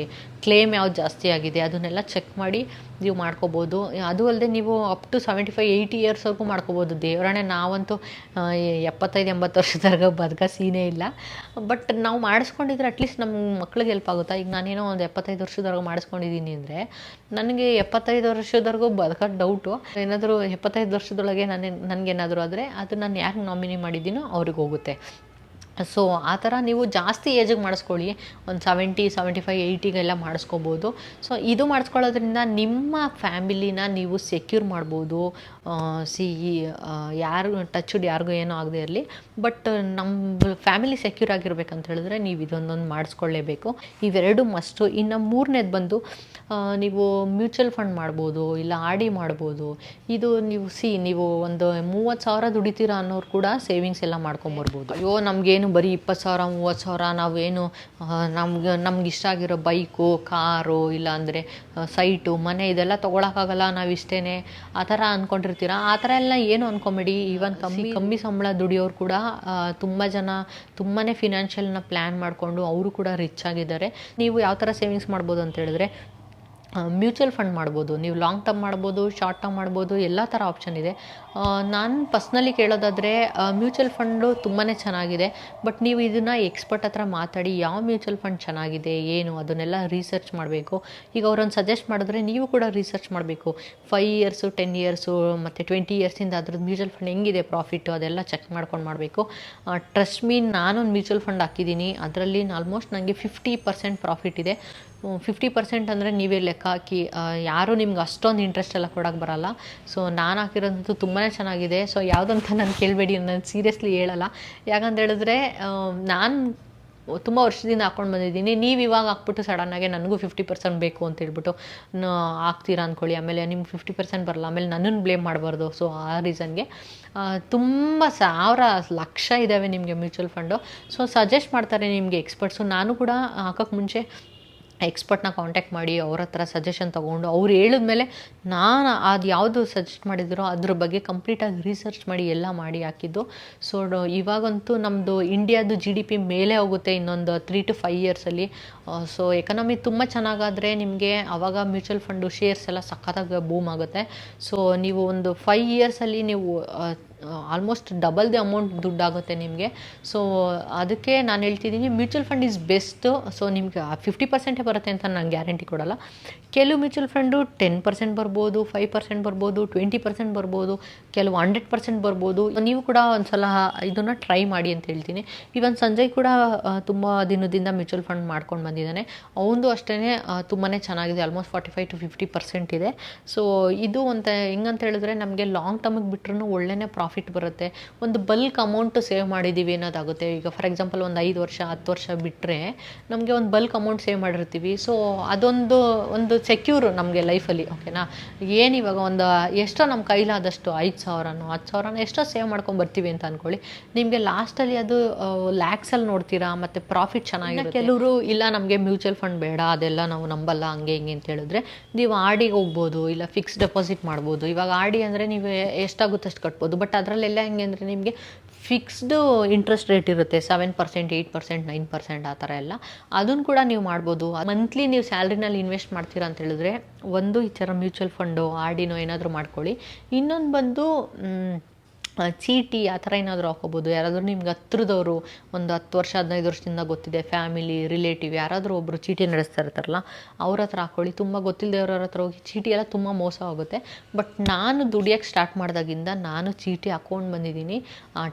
[SPEAKER 1] ಕ್ಲೇಮ್ ಯಾವ್ದು ಜಾಸ್ತಿ ಜಾಸ್ತಿ ಆಗಿದೆ ಅದನ್ನೆಲ್ಲ ಚೆಕ್ ಮಾಡಿ ನೀವು ಮಾಡ್ಕೋಬೋದು. ಅದು ಅಲ್ಲದೆ ನೀವು up to seventy five eighty ಇಯರ್ಸ್ವರೆಗೂ ಮಾಡ್ಕೋಬೋದು. ದೇವರಾಣೆ ನಾವಂತೂ ಎಪ್ಪತ್ತೈದು, ಎಂಬತ್ತು ವರ್ಷದವರೆಗೂ ಬದುಕ ಸೀನೇ ಇಲ್ಲ. ಬಟ್ ನಾವು ಮಾಡಿಸ್ಕೊಂಡಿದ್ರೆ ಅಟ್ಲೀಸ್ಟ್ ನಮ್ಮ ಮಕ್ಳಿಗೆ ಹೆಲ್ಪ್ ಆಗುತ್ತಾ? ಈಗ ನಾನೇನೋ ಒಂದು ಎಪ್ಪತ್ತೈದು ವರ್ಷದವರೆಗೂ ಮಾಡಿಸ್ಕೊಂಡಿದ್ದೀನಿ ಅಂದರೆ, ನನಗೆ ಎಪ್ಪತ್ತೈದು ವರ್ಷದವರೆಗೂ ಬದುಕೋದು ಡೌಟು ಏನಾದರೂ ಎಪ್ಪತ್ತೈದು ವರ್ಷದೊಳಗೆ ನಾನು ನನಗೇನಾದರೂ ಆದರೆ, ಅದು ನಾನು ಯಾರಿಗೆ ನಾಮಿನಿ ಮಾಡಿದ್ದೀನೋ ಅವ್ರಿಗೆ ಹೋಗುತ್ತೆ. ಸೊ ಆ ಥರ ನೀವು ಜಾಸ್ತಿ ಏಜಿಗೆ ಮಾಡಿಸ್ಕೊಳ್ಳಿ. ಒಂದು ಸೆವೆಂಟಿ ಸೆವೆಂಟಿ ಫೈವ್ ಏಯ್ಟಿಗೆಲ್ಲ ಮಾಡಿಸ್ಕೋಬೋದು. ಸೊ ಇದು ಮಾಡಿಸ್ಕೊಳ್ಳೋದ್ರಿಂದ ನಿಮ್ಮ ಫ್ಯಾಮಿಲಿನ ನೀವು ಸೆಕ್ಯೂರ್ ಮಾಡ್ಬೋದು. ಸಿ ಯಾರು ಟಚ್ಡ್ ಯಾರಿಗೂ ಏನೂ ಆಗದೆ ಇರಲಿ. ಬಟ್ ನಮ್ಮ ಫ್ಯಾಮಿಲಿ ಸೆಕ್ಯೂರ್ ಆಗಿರ್ಬೇಕಂತ ಹೇಳಿದ್ರೆ ನೀವು ಇದೊಂದೊಂದು ಮಾಡಿಸ್ಕೊಳ್ಳೇಬೇಕು. ಇವೆರಡು ಮಸ್ಟು ಇನ್ನು ಮೂರನೇದು ಬಂದು ನೀವು ಮ್ಯೂಚುವಲ್ ಫಂಡ್ ಮಾಡ್ಬೋದು, ಇಲ್ಲ ಆರ್ ಡಿ ಮಾಡ್ಬೋದು. ಇದು ನೀವು ಸಿ ನೀವು ಒಂದು ಮೂವತ್ತು ಸಾವಿರ ದುಡಿತೀರಾ ಅನ್ನೋರು ಕೂಡ ಸೇವಿಂಗ್ಸ್ ಎಲ್ಲ ಮಾಡ್ಕೊಂಬರ್ಬೋದು ಅಯ್ಯೋ, ನಮಗೇನು ಬರೀ ಇಪ್ಪತ್ತು ಸಾವಿರ ಮೂವತ್ತು ಸಾವಿರ ನಾವೇನು ನಮ್ಗೆ ನಮ್ಗೆ ಇಷ್ಟ ಆಗಿರೋ ಬೈಕು ಕಾರು ಇಲ್ಲಾಂದರೆ ಸೈಟು ಮನೆ ಇದೆಲ್ಲ ತೊಗೊಳಕ್ಕಾಗಲ್ಲ ನಾವು ಇಷ್ಟೇ ಆ ಥರ ಅಂದ್ಕೊಂಡಿರ್ತೀರ ಆ ಥರ ಎಲ್ಲ ಏನು ಅಂದ್ಕೊಂಬೇಡಿ ಈವನ್ ಕಮ್ಮಿ ಕಮ್ಮಿ ಸಂಬಳ ದುಡಿಯೋರು ಕೂಡ ತುಂಬ ಜನ ತುಂಬಾ ಫಿನಾನ್ಷಿಯಲ್ನ ಪ್ಲ್ಯಾನ್ ಮಾಡಿಕೊಂಡು ಅವರು ಕೂಡ ರಿಚ್ ಆಗಿದ್ದಾರೆ. ನೀವು ಯಾವ ಥರ ಸೇವಿಂಗ್ಸ್ ಮಾಡ್ಬೋದು ಅಂತ ಹೇಳಿದ್ರೆ ಮ್ಯೂಚುವಲ್ ಫಂಡ್ ಮಾಡ್ಬೋದು, ನೀವು ಲಾಂಗ್ ಟರ್ಮ್ ಮಾಡ್ಬೋದು, ಶಾರ್ಟ್ ಟರ್ಮ್ ಮಾಡ್ಬೋದು, ಎಲ್ಲ ಥರ ಆಪ್ಷನ್ ಇದೆ. ನಾನು ಪರ್ಸ್ನಲಿ ಕೇಳೋದಾದರೆ ಮ್ಯೂಚುವಲ್ ಫಂಡು ತುಂಬಾ ಚೆನ್ನಾಗಿದೆ, ಬಟ್ ನೀವು ಇದನ್ನು ಎಕ್ಸ್ಪರ್ಟ್ ಹತ್ರ ಮಾತಾಡಿ, ಯಾವ ಮ್ಯೂಚುವಲ್ ಫಂಡ್ ಚೆನ್ನಾಗಿದೆ, ಏನು, ಅದನ್ನೆಲ್ಲ ರಿಸರ್ಚ್ ಮಾಡಬೇಕು. ಈಗ ಅವ್ರನ್ನ ಸಜೆಸ್ಟ್ ಮಾಡಿದ್ರೆ ನೀವು ಕೂಡ ರಿಸರ್ಚ್ ಮಾಡಬೇಕು. ಫೈವ್ ಇಯರ್ಸು ಟೆನ್ ಇಯರ್ಸು ಮತ್ತು ಟ್ವೆಂಟಿ ಇಯರ್ಸಿಂದ ಅದ್ರದ್ದು ಮ್ಯೂಚುವಲ್ ಫಂಡ್ ಹೆಂಗಿದೆ ಪ್ರಾಫಿಟ್ಟು ಅದೆಲ್ಲ ಚೆಕ್ ಮಾಡ್ಕೊಂಡು ಮಾಡಬೇಕು. ಟ್ರಸ್ಟ್ ಮೀನ್ ನಾನೊಂದು ಮ್ಯೂಚುವಲ್ ಫಂಡ್ ಹಾಕಿದ್ದೀನಿ, ಅದರಲ್ಲಿ ಆಲ್ಮೋಸ್ಟ್ ನನಗೆ ಫಿಫ್ಟಿ ಪರ್ಸೆಂಟ್ ಪ್ರಾಫಿಟ್ ಇದೆ. ಫಿಫ್ಟಿ ಪರ್ಸೆಂಟ್ ಅಂದರೆ ನೀವೇ ಲೆಕ್ಕ ಹಾಕಿ ಯಾರು ನಿಮ್ಗೆ ಅಷ್ಟೊಂದು ಇಂಟ್ರೆಸ್ಟ್ ಎಲ್ಲ ಕೊಡೋಕೆ ಬರಲ್ಲ. ಸೊ ನಾನು ಹಾಕಿರೋದಂತೂ ತುಂಬಾ ಚೆನ್ನಾಗಿದೆ. ಸೊ ಯಾವುದಂತ ನಾನು ಕೇಳಬೇಡಿ ನಾನು ಸೀರಿಯಸ್ಲಿ ಹೇಳಲ್ಲ. ಯಾಕಂತ ಹೇಳಿದ್ರೆ ನಾನು ತುಂಬ ವರ್ಷದಿಂದ ಹಾಕ್ಕೊಂಡು ಬಂದಿದ್ದೀನಿ. ನೀವು ಇವಾಗ ಹಾಕ್ಬಿಟ್ಟು ಸಡನ್ನಾಗೆ ನನಗೂ ಫಿಫ್ಟಿ ಪರ್ಸೆಂಟ್ ಬೇಕು ಅಂತ ಹೇಳ್ಬಿಟ್ಟು ಹಾಕ್ತೀರಾ ಅಂದ್ಕೊಳ್ಳಿ ಆಮೇಲೆ ನಿಮ್ಗೆ ಫಿಫ್ಟಿ ಪರ್ಸೆಂಟ್ ಬರಲ್ಲ. ಆಮೇಲೆ ನನ್ನನ್ನು ಬ್ಲೇಮ್ ಮಾಡಬಾರ್ದು. ಸೊ ಆ ರೀಸನ್ಗೆ ತುಂಬ ಸಾವಿರ ಲಕ್ಷ ಇದ್ದಾವೆ ನಿಮಗೆ ಮ್ಯೂಚುವಲ್ ಫಂಡು ಸೊ ಸಜೆಸ್ಟ್ ಮಾಡ್ತಾರೆ ನಿಮಗೆ ಎಕ್ಸ್ಪರ್ಟ್ಸು ನಾನು ಕೂಡ ಹಾಕೋಕ್ಕೆ ಮುಂಚೆ ಎಕ್ಸ್ಪರ್ಟ್ನ ಕಾಂಟ್ಯಾಕ್ಟ್ ಮಾಡಿ ಅವ್ರ ಹತ್ರ ಸಜೆಷನ್ ತೊಗೊಂಡು ಅವ್ರು ಹೇಳಿದ್ಮೇಲೆ ನಾನು ಅದು ಯಾವುದು ಸಜೆಸ್ಟ್ ಮಾಡಿದ್ರೋ ಅದ್ರ ಬಗ್ಗೆ ಕಂಪ್ಲೀಟಾಗಿ ರಿಸರ್ಚ್ ಮಾಡಿ ಎಲ್ಲ ಮಾಡಿ ಹಾಕಿದ್ದು. ಸೊ ಇವಾಗಂತೂ ನಮ್ಮದು ಇಂಡಿಯಾದು ಜಿ ಡಿ ಪಿ ಮೇಲೆ ಹೋಗುತ್ತೆ ಇನ್ನೊಂದು ತ್ರೀ ಟು ಫೈವ್ ಇಯರ್ಸಲ್ಲಿ ಸೊ ಎಕನಾಮಿ ತುಂಬ ಚೆನ್ನಾಗಾದರೆ ನಿಮಗೆ ಆವಾಗ ಮ್ಯೂಚುವಲ್ ಫಂಡು ಶೇರ್ಸ್ ಎಲ್ಲ ಸಖತ್ತಾಗಿ ಬೂಮ್ ಆಗುತ್ತೆ. ಸೊ ನೀವು ಒಂದು ಫೈವ್ ಇಯರ್ಸಲ್ಲಿ ನೀವು ಆಲ್ಮೋಸ್ಟ್ ಡಬಲ್ ದಿ ಅಮೌಂಟ್ ದುಡ್ಡಾಗುತ್ತೆ ನಿಮಗೆ. ಸೊ ಅದಕ್ಕೆ ನಾನು ಹೇಳ್ತಿದ್ದೀನಿ mutual fund is best so ನಿಮ್ಗೆ ಫಿಫ್ಟಿ ಪರ್ಸೆಂಟೇ ಬರುತ್ತೆ ಅಂತ ನಾನು ಗ್ಯಾರಂಟಿ ಕೊಡಲ್ಲ. ಕೆಲವು ಮ್ಯೂಚುವಲ್ ಫಂಡು ಟೆನ್ ಪರ್ಸೆಂಟ್ ಬರ್ಬೋದು ಫೈವ್ ಪರ್ಸೆಂಟ್ ಬರ್ಬೋದು ಟ್ವೆಂಟಿ ಪರ್ಸೆಂಟ್ ಬರ್ಬೋದು, ಕೆಲವು ಹಂಡ್ರೆಡ್ ಪರ್ಸೆಂಟ್ ಬರ್ಬೋದು. ನೀವು ಕೂಡ ಒಂದು ಸಲ ಇದನ್ನು ಟ್ರೈ ಮಾಡಿ ಅಂತ ಹೇಳ್ತೀನಿ. ಇವನ್ ಸಂಜಯ್ ಕೂಡ ತುಂಬ ದಿನದಿಂದ ಮ್ಯೂಚುವಲ್ ಫಂಡ್ ಮಾಡ್ಕೊಂಡು ಬಂದಿದ್ದಾನೆ. ಅವನದು ಅಷ್ಟೇ ತುಂಬಾ ಚೆನ್ನಾಗಿದೆ almost forty five to fifty percent ಇದೆ. ಸೊ ಇದು ಅಂತ, ಹೆಂಗಂತ ಹೇಳಿದ್ರೆ ನಮಗೆ ಲಾಂಗ್ ಟರ್ಮಿಗೆ ಬಿಟ್ರೂ ಒಳ್ಳೆಯ ಪ್ರಾಫಿಟ್ ಬರುತ್ತೆ. ಒಂದು ಬಲ್ಕ್ ಅಮೌಂಟ್ ಸೇವ್ ಮಾಡಿದ್ದೀವಿ ಅನ್ನೋದಾಗುತ್ತೆ. ಈಗ ಫಾರ್ ಎಕ್ಸಾಂಪಲ್ ಒಂದು ಐದು ವರ್ಷ, ಹತ್ತು ವರ್ಷ ಬಿಟ್ಟರೆ ನಮಗೆ ಒಂದು ಬಲ್ಕ್ ಅಮೌಂಟ್ ಸೇವ್ ಮಾಡಿರ್ತೀವಿ. ಸೊ ಅದೊಂದು, ಒಂದು ಸೆಕ್ಯೂರ್ ನಮಗೆ ಲೈಫಲ್ಲಿ ಓಕೆನಾ ಏನು ಇವಾಗ ಒಂದು ಎಷ್ಟೋ ನಮ್ಮ ಕೈಲಾದಷ್ಟು ಐದು ಸಾವಿರನೋ, ಹತ್ತು ಸಾವಿರನೋ ಎಷ್ಟೋ ಸೇವ್ ಮಾಡ್ಕೊಂಡು ಬರ್ತೀವಿ ಅಂತ ಅಂದ್ಕೊಳ್ಳಿ ನಿಮಗೆ ಲಾಸ್ಟಲ್ಲಿ ಅದು ಲ್ಯಾಕ್ಸಲ್ಲಿ ನೋಡ್ತೀರಾ? ಮತ್ತು ಪ್ರಾಫಿಟ್ ಚೆನ್ನಾಗಿರುತ್ತೆ? ಕೆಲವರು ಇಲ್ಲ, ನಮಗೆ ಮ್ಯೂಚುವಲ್ ಫಂಡ್ ಬೇಡ, ಅದೆಲ್ಲ ನಾವು ನಂಬಲ್ಲ, ಹಂಗೆ ಹಿಂಗೆ ಅಂತ ಹೇಳಿದ್ರೆ ನೀವು ಆರ್ ಡಿಗೆ ಹೋಗ್ಬೋದು, ಇಲ್ಲ ಫಿಕ್ಸ್ ಡೆಪಾಸಿಟ್ ಮಾಡ್ಬೋದು. ಇವಾಗ ಆರ್ ಡಿ ಅಂದರೆ ನೀವು ಎಷ್ಟಾಗುತ್ತೆ ಅಷ್ಟು ಕಟ್ಬೋದು. ಬಟ್ ಅದರಲ್ಲೆಲ್ಲ ಹೆಂಗೆ ಅಂದರೆ ನಿಮಗೆ ಫಿಕ್ಸ್ಡು ಇಂಟ್ರೆಸ್ಟ್ ರೇಟ್ ಇರುತ್ತೆ seven percent eight percent nine percent ಆ ಥರ ಎಲ್ಲ. ಅದನ್ನು ಕೂಡ ನೀವು ಮಾಡ್ಬೋದು. ಮಂತ್ಲಿ ನೀವು ಸ್ಯಾಲ್ರಿನಲ್ಲಿ ಇನ್ವೆಸ್ಟ್ ಮಾಡ್ತೀರಾ ಅಂತ ಹೇಳಿದ್ರೆ, ಒಂದು ಈ ಥರ ಮ್ಯೂಚುವಲ್ ಫಂಡು ಆರ್ ಡಿನೋ ಏನಾದರೂ ಮಾಡ್ಕೊಳ್ಳಿ. ಇನ್ನೊಂದು ಬಂದು ಚೀಟಿ ಆ ಥರ ಏನಾದರೂ ಹಾಕೋಬೋದು ಯಾರಾದರೂ ನಿಮ್ಗೆ ಹತ್ರದವರು ಒಂದು ಹತ್ತು ವರ್ಷ, ಹದಿನೈದು ವರ್ಷದಿಂದ ಗೊತ್ತಿದೆ, ಫ್ಯಾಮಿಲಿ, ರಿಲೇಟಿವ್, ಯಾರಾದರೂ ಒಬ್ಬರು ಚೀಟಿ ನಡೆಸ್ತಾ ಇರ್ತಾರಲ್ಲ, ಅವ್ರ ಹತ್ರ ಹಾಕ್ಕೊಳ್ಳಿ ತುಂಬ ಗೊತ್ತಿಲ್ಲದವ್ರ ಹತ್ರ ಹೋಗಿ ಚೀಟಿ ಎಲ್ಲ ತುಂಬ ಮೋಸ ಆಗುತ್ತೆ. ಬಟ್ ನಾನು ದುಡಿಯೋಕ್ಕೆ ಸ್ಟಾರ್ಟ್ ಮಾಡಿದಾಗಿಂದ ನಾನು ಚೀಟಿ ಹಾಕ್ಕೊಂಡು ಬಂದಿದ್ದೀನಿ.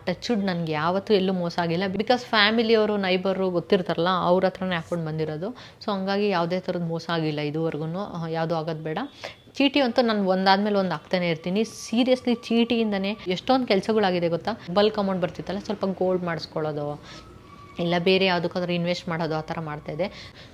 [SPEAKER 1] ಟಚ್ಡ್ ನನಗೆ ಯಾವತ್ತೂ ಎಲ್ಲೂ ಮೋಸ ಆಗಿಲ್ಲ. ಬಿಕಾಸ್ ಫ್ಯಾಮಿಲಿಯವರು ನೈಬರು ಗೊತ್ತಿರ್ತಾರಲ್ಲ, ಅವ್ರ ಹತ್ರನೇ ಹಾಕ್ಕೊಂಡು ಬಂದಿರೋದು. ಸೊ ಹಂಗಾಗಿ ಯಾವುದೇ ಥರದ ಮೋಸ ಆಗಿಲ್ಲ ಇದುವರೆಗೂ. ಯಾವುದೂ ಆಗೋದು ಬೇಡ. ಚೀಟಿ ಅಂತೂ ನಾನು ಒಂದಾದ್ಮೇಲೆ ಒಂದು ಹಾಕ್ತಾನೆ ಇರ್ತೀನಿ. ಸೀರಿಯಸ್ಲಿ ಚೀಟಿಯಿಂದನೇ ಎಷ್ಟೊಂದು ಕೆಲಸಗಳಾಗಿದೆ ಗೊತ್ತಾ? ಬಲ್ಕ್ ಅಮೌಂಟ್ ಬರ್ತಿತ್ತಲ್ಲ, ಸ್ವಲ್ಪ ಗೋಲ್ಡ್ ಮಾಡಿಸ್ಕೊಳ್ಳೋದು ಇಲ್ಲ, ಬೇರೆ ಯಾವುದಕ್ಕಾದ್ರೂ ಇನ್ವೆಸ್ಟ್ ಮಾಡೋದು ಆ ಥರ ಮಾಡ್ತಾಯಿದ್ದೆ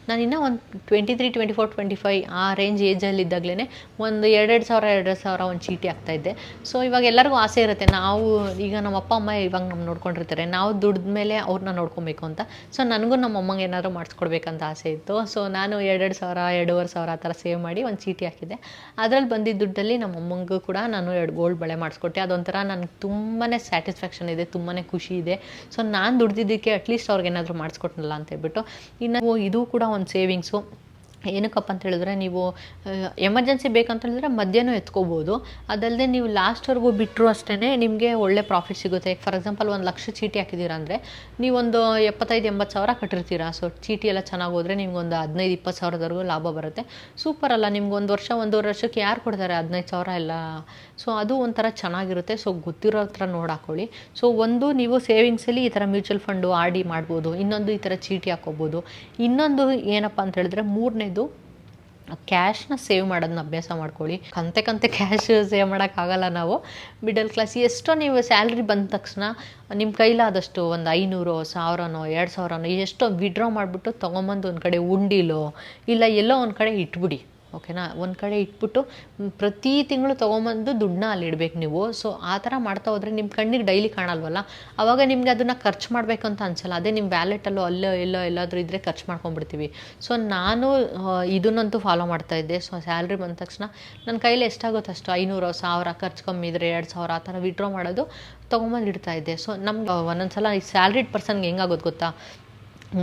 [SPEAKER 1] ನಾನು ಇನ್ನೂ ಒಂದು twenty three twenty four twenty five ಆ ರೇಂಜ್ ಏಜಲ್ಲಿ ಇದ್ದಾಗಲೇ ಒಂದು ಎರಡೆರಡು ಸಾವಿರ ಎರಡೆರಡು ಸಾವಿರ ಒಂದು ಚೀಟಿ ಆಗ್ತಾಯಿದ್ದೆ ಸೊ ಇವಾಗ ಎಲ್ಲರಿಗೂ ಆಸೆ ಇರುತ್ತೆ, ನಾವು ಈಗ ನಮ್ಮ ಅಪ್ಪ, ಅಮ್ಮ ಇವಾಗ ನಮ್ಮ ನೋಡ್ಕೊಂಡಿರ್ತಾರೆ. ನಾವು ದುಡ್ದ ಮೇಲೆ ಅವ್ರನ್ನ ನೋಡ್ಕೊಬೇಕು ಅಂತ. ಸೊ ನನಗೂ ನಮ್ಮ ಅಮ್ಮಂಗೆ ಏನಾದರೂ ಮಾಡಿಸ್ಕೊಡ್ಬೇಕಂತ ಆಸೆ ಇತ್ತು. ಸೊ ನಾನು ಎರಡೆರಡು ಸಾವಿರ, ಎರಡೂವರೆ ಸಾವಿರ ಆ ಥರ ಸೇವ್ ಮಾಡಿ ಒಂದು ಚೀಟಿ ಹಾಕಿದ್ದೆ. ಅದರಲ್ಲಿ ಬಂದಿದ್ದ ದುಡ್ಡಲ್ಲಿ ನಮ್ಮ ಅಮ್ಮಂಗೂ ಕೂಡ ನಾನು ಎರಡು ಗೋಲ್ಡ್ ಬಳೆ ಮಾಡಿಸ್ಕೊಟ್ಟೆ. ಅದೊಂಥರ ನನಗೆ ತುಂಬಾ ಸ್ಯಾಟಿಸ್ಫ್ಯಾಕ್ಷನ್ ಇದೆ ತುಂಬಾ ಖುಷಿ ಇದೆ. ಸೊ ನಾನು ದುಡ್ದಿದ್ದಕ್ಕೆ ಅಟ್ಲೀಸ್ಟ್ ಅವ್ರಿಗೆ ಏನಾದರೂ ಮಾಡಿಸ್ಕೊಟ್ನಲ್ಲ ಅಂತ ಹೇಳ್ಬಿಟ್ಟು ಇನ್ನು ಇದು ಕೂಡ ಒಂದು ಸೇವಿಂಗ್ಸು ಏನಕ್ಕಪ್ಪ ಅಂತ ಹೇಳಿದ್ರೆ ನೀವು ಎಮರ್ಜೆನ್ಸಿ ಬೇಕಂತ ಹೇಳಿದ್ರೆ ಮಧ್ಯಾಹ್ನ ಎತ್ಕೋಬೋದು. ಅದಲ್ಲದೆ ನೀವು ಲಾಸ್ಟ್ವರೆಗೂ ಬಿಟ್ಟರು ಅಷ್ಟೇ ನಿಮಗೆ ಒಳ್ಳೆ ಪ್ರಾಫಿಟ್ ಸಿಗುತ್ತೆ. ಫಾರ್ ಎಕ್ಸಾಂಪಲ್ ಒಂದು ಲಕ್ಷ ಚೀಟಿ ಹಾಕಿದ್ದೀರಾ ಅಂದರೆ ನೀವೊಂದು ಎಪ್ಪತ್ತೈದು, ಎಂಬತ್ತು ಸಾವಿರ ಕಟ್ಟಿರ್ತೀರ. ಸೊ ಚೀಟಿ ಎಲ್ಲ ಚೆನ್ನಾಗಿ ಹೋದರೆ ನಿಮ್ಗೊಂದು ಹದಿನೈದು, ಇಪ್ಪತ್ತು ಸಾವಿರದವರೆಗೂ ಲಾಭ ಬರುತ್ತೆ. ಸೂಪರ್ ಅಲ್ಲ, ನಿಮ್ಗೆ ಒಂದು ವರ್ಷ, ಒಂದೂವರೆ ವರ್ಷಕ್ಕೆ ಯಾರು ಕೊಡ್ತಾರೆ ಹದಿನೈದು ಸಾವಿರ ಎಲ್ಲ? ಸೊ ಅದು ಒಂಥರ ಚೆನ್ನಾಗಿರುತ್ತೆ. ಸೊ ಗೊತ್ತಿರೋ ಹತ್ರ ನೋಡಾಕೊಳ್ಳಿ ಸೊ ಒಂದು ನೀವು ಸೇವಿಂಗ್ಸಲ್ಲಿ ಈ ಥರ ಮ್ಯೂಚುವಲ್ ಫಂಡು ಆರ್ ಡಿ ಮಾಡ್ಬೋದು. ಇನ್ನೊಂದು ಈ ಥರ ಚೀಟಿ ಹಾಕೋಬೋದು. ಇನ್ನೊಂದು ಏನಪ್ಪ ಅಂತ ಹೇಳಿದ್ರೆ ಮೂರನೇದು ಕ್ಯಾಶ್ನ ಸೇವ್ ಮಾಡೋದನ್ನ ಅಭ್ಯಾಸ ಮಾಡ್ಕೊಳ್ಳಿ. ಕಂತೆ ಕಂತೆ ಕ್ಯಾಶ್ ಸೇವ್ ಮಾಡೋಕ್ಕಾಗಲ್ಲ ನಾವು. ಮಿಡಲ್ ಕ್ಲಾಸ್ ಎಷ್ಟೋ ನೀವು ಸ್ಯಾಲ್ರಿ ಬಂದ ತಕ್ಷಣ ನಿಮ್ಮ ಕೈಲಾದಷ್ಟು ಒಂದು ಐನೂರು, ಸಾವಿರನೋ, ಎರಡು ಸಾವಿರನೋ ಎಷ್ಟೋ ವಿಡ್ರಾ ಮಾಡಿಬಿಟ್ಟು ತೊಗೊಂಬಂದು ಒಂದು ಕಡೆ ಉಂಡಿಲೋ, ಇಲ್ಲ ಎಲ್ಲೋ ಒಂದು ಕಡೆ ಇಟ್ಬಿಡಿ. ಓಕೆನಾ? ಒಂದು ಕಡೆ ಇಟ್ಬಿಟ್ಟು ಪ್ರತಿ ತಿಂಗಳು ತೊಗೊಂಬಂದು ದುಡ್ಡನ್ನ ಅಲ್ಲಿ ಇಡಬೇಕು ನೀವು. ಸೊ ಆ ಥರ ಮಾಡ್ತಾ ಹೋದರೆ ನಿಮ್ಮ ಕಣ್ಣಿಗೆ ಡೈಲಿ ಕಾಣಲ್ವಲ್ಲ? ಆವಾಗ ನಿಮಗೆ ಅದನ್ನು ಖರ್ಚು ಮಾಡಬೇಕಂತ ಅನ್ಸಲ್ಲ. ಅದೇ ನಿಮ್ಮ ವ್ಯಾಲೆಟಲ್ಲೋ ಅಲ್ಲೋ ಎಲ್ಲೋ ಎಲ್ಲಾದರೂ ಇದ್ದರೆ ಖರ್ಚು ಮಾಡ್ಕೊಂಬಿಡ್ತೀವಿ ಸೊ ನಾನು ಇದನ್ನಂತೂ ಫಾಲೋ ಮಾಡ್ತಾ ಇದ್ದೆ. ಸೊ ಸ್ಯಾಲ್ರಿ ಬಂದ ತಕ್ಷಣ ನನ್ನ ಕೈಲಿ ಎಷ್ಟಾಗುತ್ತೆ ಅಷ್ಟು, ಐನೂರು ಸಾವಿರ, ಖರ್ಚು ಕಮ್ಮಿ ಇದ್ದರೆ ಎರಡು ಸಾವಿರ, ಆ ಥರ ವಿಡ್ರಾ ಮಾಡೋದು ತೊಗೊಂಬಂದು ಇಡ್ತಾ ಇದ್ದೆ. ಸೊ ನಮ್ಗೆ ಒಂದೊಂದು ಸಲ ಈ ಸ್ಯಾಲ್ರಿಡ್ ಪರ್ಸನ್ಗೆ ಹೆಂಗಾಗೋದು ಗೊತ್ತಾ?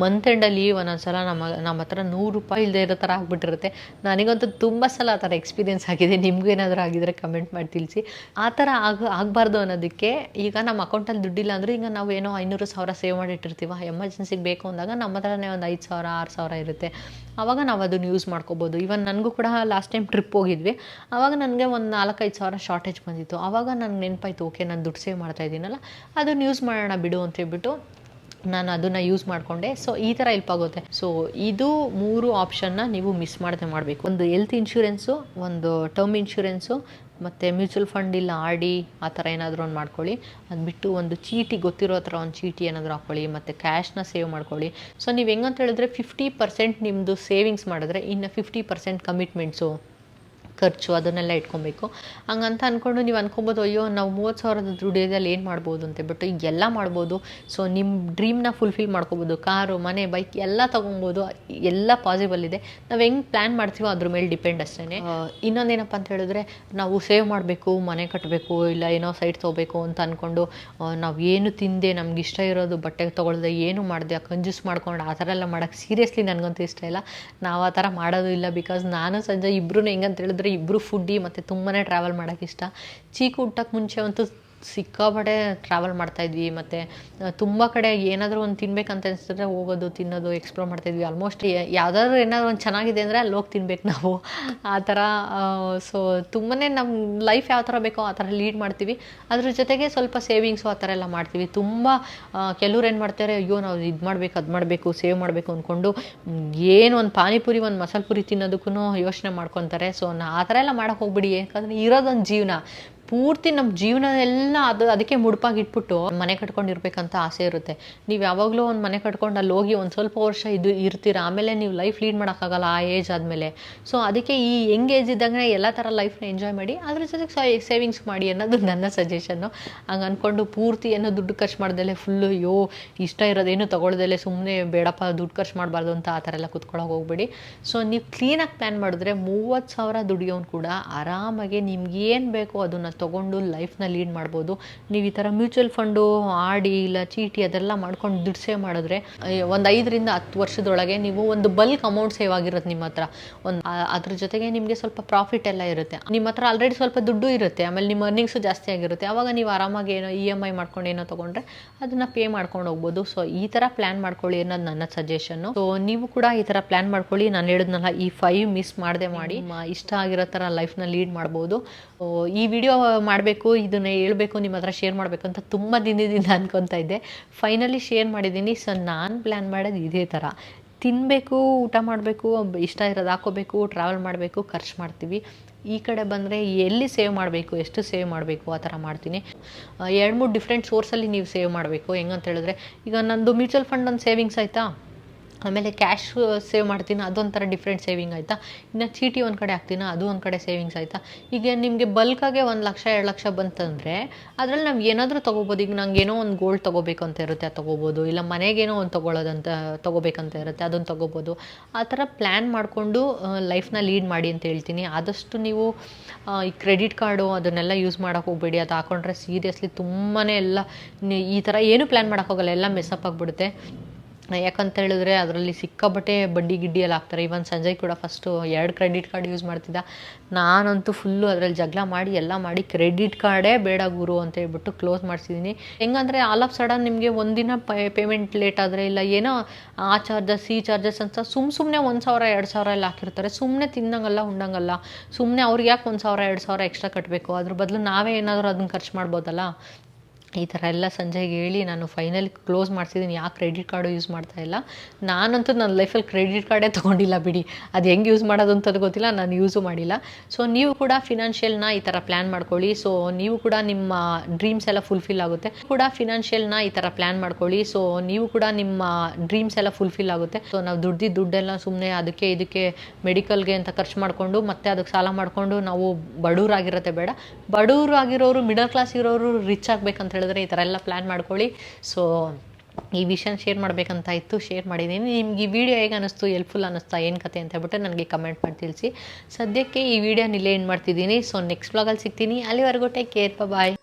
[SPEAKER 1] ಮಂತ್ ಎಂಡಲ್ಲಿ ಒಂದೊಂದ್ಸಲ ನಮ್ಮ ನಮ್ಮ ಹತ್ರ ನೂರು ರೂಪಾಯಿ ಇಲ್ಲದೆ ಇರೋ ಥರ ಆಗ್ಬಿಟ್ಟಿರುತ್ತೆ. ನನಗಂತೂ ತುಂಬ ಸಲ ಆ ಥರ ಎಕ್ಸ್ಪೀರಿಯೆನ್ಸ್ ಆಗಿದೆ. ನಿಮಗೂ ಏನಾದರೂ ಆಗಿದ್ರೆ ಕಮೆಂಟ್ ಮಾಡಿ ತಿಳಿಸಿ. ಆ ಥರ ಆಗ, ಆಗಬಾರ್ದು ಅನ್ನೋದಕ್ಕೆ ಈಗ ನಮ್ಮ ಅಕೌಂಟಲ್ಲಿ ದುಡ್ಡಿಲ್ಲ ಅಂದರೆ ಈಗ ನಾವು ಏನೋ ಐನೂರು ಸಾವಿರ ಸೇವ್ ಮಾಡಿಟ್ಟಿರ್ತೀವ. ಎಮರ್ಜೆನ್ಸಿಗೆ ಬೇಕು ಅಂದಾಗ ನಮ್ಮ ಹತ್ರನೇ ಒಂದು ಐದು ಸಾವಿರ, ಆರು ಸಾವಿರ ಇರುತ್ತೆ. ಆವಾಗ ನಾವು ಅದನ್ನು ಯೂಸ್ ಮಾಡ್ಕೋಬೋದು. ಇವನ್ ನನಗೂ ಕೂಡ ಲಾಸ್ಟ್ ಟೈಮ್ ಟ್ರಿಪ್ ಹೋಗಿದ್ವಿ. ಆವಾಗ ನನಗೆ ಒಂದು ನಾಲ್ಕೈದು ಸಾವಿರ ಶಾರ್ಟೇಜ್ ಬಂದಿತ್ತು. ಆವಾಗ ನನಗೆ ನೆನಪಾಯ್ತು ಓಕೆ ನಾನು ದುಡ್ಡು ಸೇವ್ ಮಾಡ್ತಾ ಇದ್ದೀನಲ್ಲ, ಅದನ್ನು ಯೂಸ್ ಮಾಡೋಣ ಬಿಡು ಅಂತ ಹೇಳ್ಬಿಟ್ಟು ನಾನು ಅದನ್ನು ಯೂಸ್ ಮಾಡಿಕೊಂಡೆ. ಸೊ ಈ ಥರ ಹೆಲ್ಪ್ ಆಗುತ್ತೆ. ಸೊ ಇದು ಮೂರು ಆಪ್ಷನ್ನ ನೀವು ಮಿಸ್ ಮಾಡದೆ ಮಾಡಬೇಕು. ಒಂದು ಹೆಲ್ತ್ ಇನ್ಶೂರೆನ್ಸು ಒಂದು ಟರ್ಮ್ ಇನ್ಶೂರೆನ್ಸು ಮತ್ತು ಮ್ಯೂಚುವಲ್ ಫಂಡ್ ಇಲ್ಲ ಆರ್ ಡಿ ಆ ಥರ ಏನಾದರೂ ಒಂದು ಮಾಡ್ಕೊಳ್ಳಿ. ಅದು ಬಿಟ್ಟು ಒಂದು ಚೀಟಿ, ಗೊತ್ತಿರೋ ಥರ ಒಂದು ಚೀಟಿ ಏನಾದರೂ ಹಾಕ್ಕೊಳ್ಳಿ ಮತ್ತು ಕ್ಯಾಶ್ನ ಸೇವ್ ಮಾಡ್ಕೊಳ್ಳಿ. ಸೊ ನೀವು ಹೆಂಗಂತ ಹೇಳಿದ್ರೆ ಫಿಫ್ಟಿ ಪರ್ಸೆಂಟ್ ನಿಮ್ಮದು ಸೇವಿಂಗ್ಸ್ ಮಾಡಿದ್ರೆ ಇನ್ನು ಫಿಫ್ಟಿ ಪರ್ಸೆಂಟ್ ಕಮಿಟ್ಮೆಂಟ್ಸು ಖರ್ಚು ಅದನ್ನೆಲ್ಲ ಇಟ್ಕೊಬೇಕು. ಹಂಗಂತ ಅಂದ್ಕೊಂಡು ನೀವು ಅನ್ಕೊಬೋದು ಅಯ್ಯೋ ನಾವು ಮೂವತ್ತು ಸಾವಿರದ ದುಡಿಯೋದಲ್ಲಿ ಏನು ಮಾಡ್ಬೋದು? ಅಂತ ಬಟ್ ಎಲ್ಲ ಮಾಡ್ಬೋದು. ಸೊ ನಿಮ್ಮ ಡ್ರೀಮ್ನ ಫುಲ್ಫಿಲ್ ಮಾಡ್ಕೊಬೋದು. ಕಾರು ಮನೆ ಬೈಕ್ ಎಲ್ಲ ತೊಗೊಬೋದು. ಎಲ್ಲ ಪಾಸಿಬಲ್ ಇದೆ. ನಾವು ಹೆಂಗೆ ಪ್ಲ್ಯಾನ್ ಮಾಡ್ತೀವೋ ಅದ್ರ ಮೇಲೆ ಡಿಪೆಂಡ್ ಅಷ್ಟೇ ಇನ್ನೊಂದೇನಪ್ಪ ಅಂತ ಹೇಳಿದ್ರೆ ನಾವು ಸೇವ್ ಮಾಡಬೇಕು ಮನೆ ಕಟ್ಟಬೇಕು ಇಲ್ಲ ಏನೋ ಸೈಟ್ ತೊಗೋಬೇಕು ಅಂತ ಅಂದ್ಕೊಂಡು ನಾವು ಏನು ತಿಂದೆ ನಮ್ಗೆ ಇಷ್ಟ ಇರೋದು ಬಟ್ಟೆ ತೊಗೊಳ್ದೆ ಏನು ಮಾಡಿದೆ ಕಂಜೂಸ್ ಮಾಡ್ಕೊಂಡು ಆ ಥರ ಎಲ್ಲ ಮಾಡೋಕ್ಕೆ ಸೀರಿಯಸ್ಲಿ ನನಗಂತೂ ಇಷ್ಟ ಇಲ್ಲ. ನಾವು ಆ ಥರ ಮಾಡೋದು ಇಲ್ಲ ಬಿಕಾಸ್ ನಾನು ಸಂಜೆ ಇಬ್ಬರು ಹೆಂಗಂತ ಹೇಳಿದ್ರೆ ಇಬ್ಬರು ಫುಡ್ಡಿ ಮತ್ತು ತುಂಬಾ ಟ್ರಾವೆಲ್ ಮಾಡೋಕ್ಕೆ ಇಷ್ಟ. ಚೀಕು ಹುಟ್ಟಕ್ಕೆ ಮುಂಚೆ ಅಂತೂ ಸಿಕ್ಕಾಪಟ್ಟೆ ಟ್ರಾವೆಲ್ ಮಾಡ್ತಾಯಿದ್ವಿ ಮತ್ತು ತುಂಬ ಕಡೆ ಏನಾದರೂ ಒಂದು ತಿನ್ಬೇಕಂತ ಅನಿಸಿದ್ರೆ ಹೋಗೋದು, ತಿನ್ನೋದು ಎಕ್ಸ್ಪ್ಲೋರ್ ಮಾಡ್ತಾಯಿದ್ವಿ ಆಲ್ಮೋಸ್ಟ್ ಯಾವುದಾದ್ರೂ ಏನಾದರೂ ಒಂದು ಚೆನ್ನಾಗಿದೆ ಅಂದರೆ ಅಲ್ಲಿ ಹೋಗಿ ತಿನ್ಬೇಕು ನಾವು. ಆ ಥರ ಸೊ ತುಂಬಾ ನಮ್ಮ ಲೈಫ್ ಯಾವ ಥರ ಬೇಕೋ ಆ ಥರ ಲೀಡ್ ಮಾಡ್ತೀವಿ. ಅದ್ರ ಜೊತೆಗೆ ಸ್ವಲ್ಪ ಸೇವಿಂಗ್ಸು ಆ ಥರ ಎಲ್ಲ ಮಾಡ್ತೀವಿ. ತುಂಬ ಕೆಲವ್ರು ಏನು ಮಾಡ್ತಾರೆ, ಅಯ್ಯೋ, ನಾವು ಇದು ಮಾಡಬೇಕು, ಅದು ಮಾಡಬೇಕು ಸೇವ್ ಮಾಡಬೇಕು ಅಂದ್ಕೊಂಡು ಏನು ಒಂದು ಪಾನಿಪುರಿ, ಒಂದು ಮಸಾಲೆ ಪುರಿ ತಿನ್ನೋದಕ್ಕೂ ಯೋಚನೆ ಮಾಡ್ಕೊತಾರೆ. ಸೊ ನಾ ಆ ಥರ ಎಲ್ಲ ಮಾಡೋಕ್ಕೆ ಹೋಗ್ಬಿಡಿ. ಯಾಕಂದರೆ ಇರೋದೊಂದು ಜೀವನ. ಪೂರ್ತಿ ನಮ್ಮ ಜೀವನ ಎಲ್ಲ ಅದು ಅದಕ್ಕೆ ಮುಡುಪಾಗಿ ಇಟ್ಬಿಟ್ಟು ಮನೆ ಕಟ್ಕೊಂಡಿರ್ಬೇಕಂತ ಆಸೆ ಇರುತ್ತೆ. ನೀವು ಯಾವಾಗಲೂ ಒಂದು ಮನೆ ಕಟ್ಕೊಂಡು ಅಲ್ಲಿ ಹೋಗಿ ಒಂದು ಸ್ವಲ್ಪ ವರ್ಷ ಇದು ಇರ್ತೀರ, ಆಮೇಲೆ ನೀವು ಲೈಫ್ ಲೀಡ್ ಮಾಡೋಕ್ಕಾಗಲ್ಲ ಆ ಏಜ್ ಆದಮೇಲೆ. ಸೊ ಅದಕ್ಕೆ ಈ ಯಂಗ್ ಏಜ್ ಇದ್ದಂಗೆ ಎಲ್ಲ ಥರ ಲೈಫ್ನ ಎಂಜಾಯ್ ಮಾಡಿ, ಅದ್ರ ಜೊತೆಗೆ ಸೇವಿಂಗ್ಸ್ ಮಾಡಿ ಅನ್ನೋದು ನನ್ನ ಸಜೆಷನ್ನು ಹಂಗೆ ಅಂದ್ಕೊಂಡು ಪೂರ್ತಿ ಏನೋ ದುಡ್ಡು ಖರ್ಚು ಮಾಡ್ದಲೆ ಫುಲ್ಲು ಅಯ್ಯೋ, ಇಷ್ಟ ಇರೋದೇನು ತೊಗೊಳ್ದಲೆ ಸುಮ್ಮನೆ ಬೇಡಪ್ಪ, ದುಡ್ಡು ಖರ್ಚು ಮಾಡಬಾರ್ದು ಅಂತ ಆ ಥರ ಎಲ್ಲ ಕುತ್ಕೊಳ್ಳೋಕೆ ಹೋಗ್ಬೇಡಿ. ಸೊ ನೀವು ಕ್ಲೀನಾಗಿ ಪ್ಲ್ಯಾನ್ ಮಾಡಿದ್ರೆ ಮೂವತ್ತು ಸಾವಿರ ದುಡಿಯೋನು ಕೂಡ ಆರಾಮಾಗಿ ನಿಮ್ಗೆ ಏನು ಬೇಕೋ ಅದನ್ನು ತೊಗೊಂಡು ಲೈಫ್ನ ಲೀಡ್ ಮಾಡ್ಬೋದು. ನೀವು ಈ ಥರ ಮ್ಯೂಚುವಲ್ ಫಂಡು ಆಡಿ ಇಲ್ಲ ಚೀಟಿ ಅದೆಲ್ಲ ಮಾಡ್ಕೊಂಡು ದುಡ್ಡು ಸೇವ್ ಮಾಡಿದ್ರೆ ಒಂದು ಐದರಿಂದ ಹತ್ತು ವರ್ಷದೊಳಗೆ ನೀವು ಒಂದು ಬಲ್ಕ್ ಅಮೌಂಟ್ ಸೇವ್ ಆಗಿರೋದು ನಿಮ್ಮ ಹತ್ರ. ಒಂದು ಅದ್ರ ಜೊತೆಗೆ ನಿಮಗೆ ಸ್ವಲ್ಪ ಪ್ರಾಫಿಟ್ ಎಲ್ಲ ಇರುತ್ತೆ. ನಿಮ್ಮ ಹತ್ರ ಆಲ್ರೆಡಿ ಸ್ವಲ್ಪ ದುಡ್ಡು ಇರುತ್ತೆ ಆಮೇಲೆ ನಿಮ್ಮ ಅರ್ನಿಂಗ್ಸು ಜಾಸ್ತಿ ಆಗಿರುತ್ತೆ. ಆವಾಗ ನೀವು ಆರಾಮಾಗಿ ಏನೋ ಇ ಎಂ ಐ ಮಾಡ್ಕೊಂಡು ಏನೋ ತೊಗೊಂಡ್ರೆ ಅದನ್ನು ಪೇ ಮಾಡ್ಕೊಂಡು ಹೋಗ್ಬೋದು. ಸೊ ಈ ಥರ ಪ್ಲ್ಯಾನ್ ಮಾಡ್ಕೊಳ್ಳಿ ಅನ್ನೋದು ನನ್ನ ಸಜೆಷನ್ನು ಸೊ ನೀವು ಕೂಡ ಈ ಥರ ಪ್ಲ್ಯಾನ್ ಮಾಡ್ಕೊಳ್ಳಿ. ನಾನು ಹೇಳಿದ್ನಲ್ಲ ಈ ಫೈವ್ ಮಿಸ್ ಮಾಡದೆ ಮಾಡಿ ಇಷ್ಟ ಆಗಿರೋ ಥರ ಲೈಫ್ನ ಲೀಡ್ ಮಾಡ್ಬೋದು. ಈ ವಿಡಿಯೋ ಮಾಡಬೇಕು, ಇದನ್ನ ಹೇಳಬೇಕು ನಿಮ್ಮ ಹತ್ರ ಶೇರ್ ಮಾಡಬೇಕು ಅಂತ ತುಂಬ ದಿನದಿಂದ ಅನ್ಕೊತಾ ಇದ್ದೆ. ಫೈನಲಿ ಶೇರ್ ಮಾಡಿದ್ದೀನಿ. ಸೊ ನಾನು ಪ್ಲ್ಯಾನ್ ಮಾಡೋದು ಇದೇ ಥರ ತಿನ್ನಬೇಕು ಊಟ ಮಾಡಬೇಕು, ಇಷ್ಟ ಇರೋದು ಹಾಕೋಬೇಕು ಟ್ರಾವೆಲ್ ಮಾಡಬೇಕು, ಖರ್ಚು ಮಾಡ್ತೀವಿ. ಈ ಕಡೆ ಬಂದರೆ ಎಲ್ಲಿ ಸೇವ್ ಮಾಡಬೇಕು, ಎಷ್ಟು ಸೇವ್ ಮಾಡಬೇಕು, ಆ ಥರ ಮಾಡ್ತೀನಿ. ಎರಡು ಮೂರು ಡಿಫ್ರೆಂಟ್ ಸೋರ್ಸಲ್ಲಿ ನೀವು ಸೇವ್ ಮಾಡಬೇಕು. ಹೆಂಗಂತ ಹೇಳಿದ್ರೆ, ಈಗ ನಂದು ಮ್ಯೂಚುವಲ್ ಫಂಡ್ ಒಂದು ಸೇವಿಂಗ್ಸ್ ಆಯಿತಾ? ಆಮೇಲೆ ಕ್ಯಾಶ್ ಸೇವ್ ಮಾಡ್ತೀನಿ, ಅದೊಂಥರ ಡಿಫ್ರೆಂಟ್ ಸೇವಿಂಗ್ ಆಯಿತಾ? ಇನ್ನು ಚೀಟಿ ಒಂದು ಕಡೆ ಹಾಕ್ತೀನ, ಅದು ಒಂದು ಕಡೆ ಸೇವಿಂಗ್ಸ್ ಆಯಿತಾ? ಈಗ ನಿಮಗೆ ಬಲ್ಕಾಗೆ ಒಂದು ಲಕ್ಷ, ಎರಡು ಲಕ್ಷ ಬಂತಂದರೆ, ಅದರಲ್ಲಿ ನಾವು ಏನಾದರೂ ತೊಗೋಬೋದು. ಈಗ ನಂಗೆ ಏನೋ ಒಂದು ಗೋಲ್ಡ್ ತೊಗೋಬೇಕು ಅಂತ ಇರುತ್ತೆ, ಅದು ತೊಗೋಬೋದು. ಇಲ್ಲ ಮನೆಗೇನೋ ಒಂದು ತೊಗೊಳ್ಳೋದಂತ ತೊಗೋಬೇಕಂತ ಇರುತ್ತೆ ಅದನ್ನು ತೊಗೋಬೋದು. ಆ ಥರ ಪ್ಲ್ಯಾನ್ ಮಾಡಿಕೊಂಡು ಲೈಫ್ನ ಲೀಡ್ ಮಾಡಿ ಅಂತ ಹೇಳ್ತೀನಿ. ಆದಷ್ಟು ನೀವು ಈ ಕ್ರೆಡಿಟ್ ಕಾರ್ಡು ಅದನ್ನೆಲ್ಲ ಯೂಸ್ ಮಾಡೋಕೆ ಹೋಗ್ಬೇಡಿ. ಅದು ಹಾಕೊಂಡ್ರೆ ಸೀರಿಯಸ್ಲಿ ತುಂಬಾ ಎಲ್ಲ, ಈ ಥರ ಏನು ಪ್ಲ್ಯಾನ್ ಮಾಡೋಕ್ಕೋಗಲ್ಲ ಎಲ್ಲ ಮೆಸ್ಸಪ್ ಆಗಿಬಿಡುತ್ತೆ. ಯಾಕಂತ ಹೇಳಿದ್ರೆ ಅದರಲ್ಲಿ ಸಿಕ್ಕಾಪಟ್ಟೆ ಬಡ್ಡಿ ಗಿಡ್ಡಿ ಎಲ್ಲ ಹಾಕ್ತಾರೆ. ಇವನ್ ಸಂಜಯ್ ಕೂಡ ಫಸ್ಟು ಎರಡು ಕ್ರೆಡಿಟ್ ಕಾರ್ಡ್ ಯೂಸ್ ಮಾಡ್ತಿದ್ದ. ನಾನಂತೂ ಫುಲ್ಲು ಅದರಲ್ಲಿ ಜಗಳ ಮಾಡಿ, ಎಲ್ಲ ಮಾಡಿ ಕ್ರೆಡಿಟ್ ಕಾರ್ಡೇ ಬೇಡ ಗುರು ಅಂತ ಹೇಳ್ಬಿಟ್ಟು ಕ್ಲೋಸ್ ಮಾಡಿಸಿದ್ದೀನಿ ಹೆಂಗಂದರೆ ಆಲ್ ಆಫ್ ಸಡನ್ ನಿಮಗೆ ಒಂದಿನ ಪೇಮೆಂಟ್ ಲೇಟ್ ಆದರೆ ಇಲ್ಲ, ಏನೋ ಆ ಚಾರ್ಜಸ್ ಈ ಚಾರ್ಜಸ್ ಅಂತ ಸುಮ್ಮ ಸುಮ್ಮನೆ ಒಂದು ಸಾವಿರ, ಎರಡು ಸಾವಿರ ಎಲ್ಲ ಹಾಕಿರ್ತಾರೆ. ಸುಮ್ಮನೆ ತಿನ್ನಂಗಲ್ಲ ಉಂಡಂಗಲ್ಲ. ಸುಮ್ಮನೆ ಅವ್ರಿಗೆ ಯಾಕೆ ಒಂದು ಸಾವಿರ, ಎರಡು ಸಾವಿರ ಎಕ್ಸ್ಟ್ರಾ ಕಟ್ಟಬೇಕು ಅದ್ರ ಬದಲು ನಾವೇ ಏನಾದರೂ ಅದನ್ನ ಖರ್ಚು ಮಾಡ್ಬೋದಲ್ಲ? ಈ ಥರ ಎಲ್ಲ ಸಂಜೆಗೆ ಹೇಳಿ ನಾನು ಫೈನಲಿ ಕ್ಲೋಸ್ ಮಾಡ್ತಿದ್ದೀನಿ ಯಾಕೆ ಕ್ರೆಡಿಟ್ ಕಾರ್ಡು ಯೂಸ್ ಮಾಡ್ತಾ ಇಲ್ಲ? ನಾನಂತೂ ನನ್ನ ಲೈಫಲ್ಲಿ ಕ್ರೆಡಿಟ್ ಕಾರ್ಡೇ ತೊಗೊಂಡಿಲ್ಲ ಬಿಡಿ. ಅದು ಹೆಂಗೆ ಯೂಸ್ ಮಾಡೋದು ಅಂತದ್ದು ಗೊತ್ತಿಲ್ಲ, ನಾನು ಯೂಸು ಮಾಡಿಲ್ಲ. ಸೊ ನೀವು ಕೂಡ ಫಿನಾನ್ಷಿಯಲ್ನ ಈ ಥರ ಪ್ಲ್ಯಾನ್ ಮಾಡ್ಕೊಳ್ಳಿ. ಸೊ ನೀವು ಕೂಡ ನಿಮ್ಮ ಡ್ರೀಮ್ಸ್ ಎಲ್ಲ ಫುಲ್ಫಿಲ್ ಆಗುತ್ತೆ. ಕೂಡ ಫಿನಾನ್ಷಿಯಲ್ನ ಈ ಥರ ಪ್ಲ್ಯಾನ್ ಮಾಡ್ಕೊಳ್ಳಿ. ಸೊ ನೀವು ಕೂಡ ನಿಮ್ಮ ಡ್ರೀಮ್ಸ್ ಎಲ್ಲ ಫುಲ್ಫಿಲ್ ಆಗುತ್ತೆ. ಸೊ ನಾವು ದುಡ್ಡಿ ದುಡ್ಡೆಲ್ಲ ಸುಮ್ಮನೆ ಅದಕ್ಕೆ ಇದಕ್ಕೆ ಮೆಡಿಕಲ್ಗೆ ಅಂತ ಖರ್ಚು ಮಾಡಿಕೊಂಡು ಮತ್ತೆ ಅದಕ್ಕೆ ಸಾಲ ಮಾಡಿಕೊಂಡು ನಾವು ಬಡವರಾಗಿರತ್ತೆ ಬೇಡ. ಬಡವರಾಗಿರೋರು, ಮಿಡಲ್ ಕ್ಲಾಸ್ ಇರೋರು ರಿಚ್ ಆಗ್ಬೇಕಂತ ಹೇಳಿದ್ರೆ ಈ ಥರ ಎಲ್ಲ ಪ್ಲ್ಯಾನ್ ಮಾಡ್ಕೊಳ್ಳಿ. ಸೊ ಈ ವಿಷಯನ ಶೇರ್ ಮಾಡಬೇಕಂತ ಇತ್ತು ಶೇರ್ ಮಾಡಿದ್ದೀನಿ. ನಿಮ್ಗೆ ಈ ವಿಡಿಯೋ ಹೇಗೆ ಅನ್ನಿಸ್ತು ಹೆಲ್ಪ್ಫುಲ್ ಅನ್ನಿಸ್ತಾ ಏನು ಕತೆ ಅಂತ ಹೇಳ್ಬಿಟ್ಟು ನನಗೆ ಕಮೆಂಟ್ ಮಾಡಿ ತಿಳಿಸಿ. ಸದ್ಯಕ್ಕೆ ಈ ವಿಡಿಯೋ ಇಲ್ಲೇ ಏನು ಮಾಡ್ತಿದ್ದೀನಿ. ಸೊ ನೆಕ್ಸ್ಟ್ ಬ್ಲಾಗಲ್ಲಿ ಸಿಗ್ತೀನಿ. ಅಲ್ಲಿವರೆಗೂ ಟೇಕ್ ಕೇರ್ ಬಾಯ್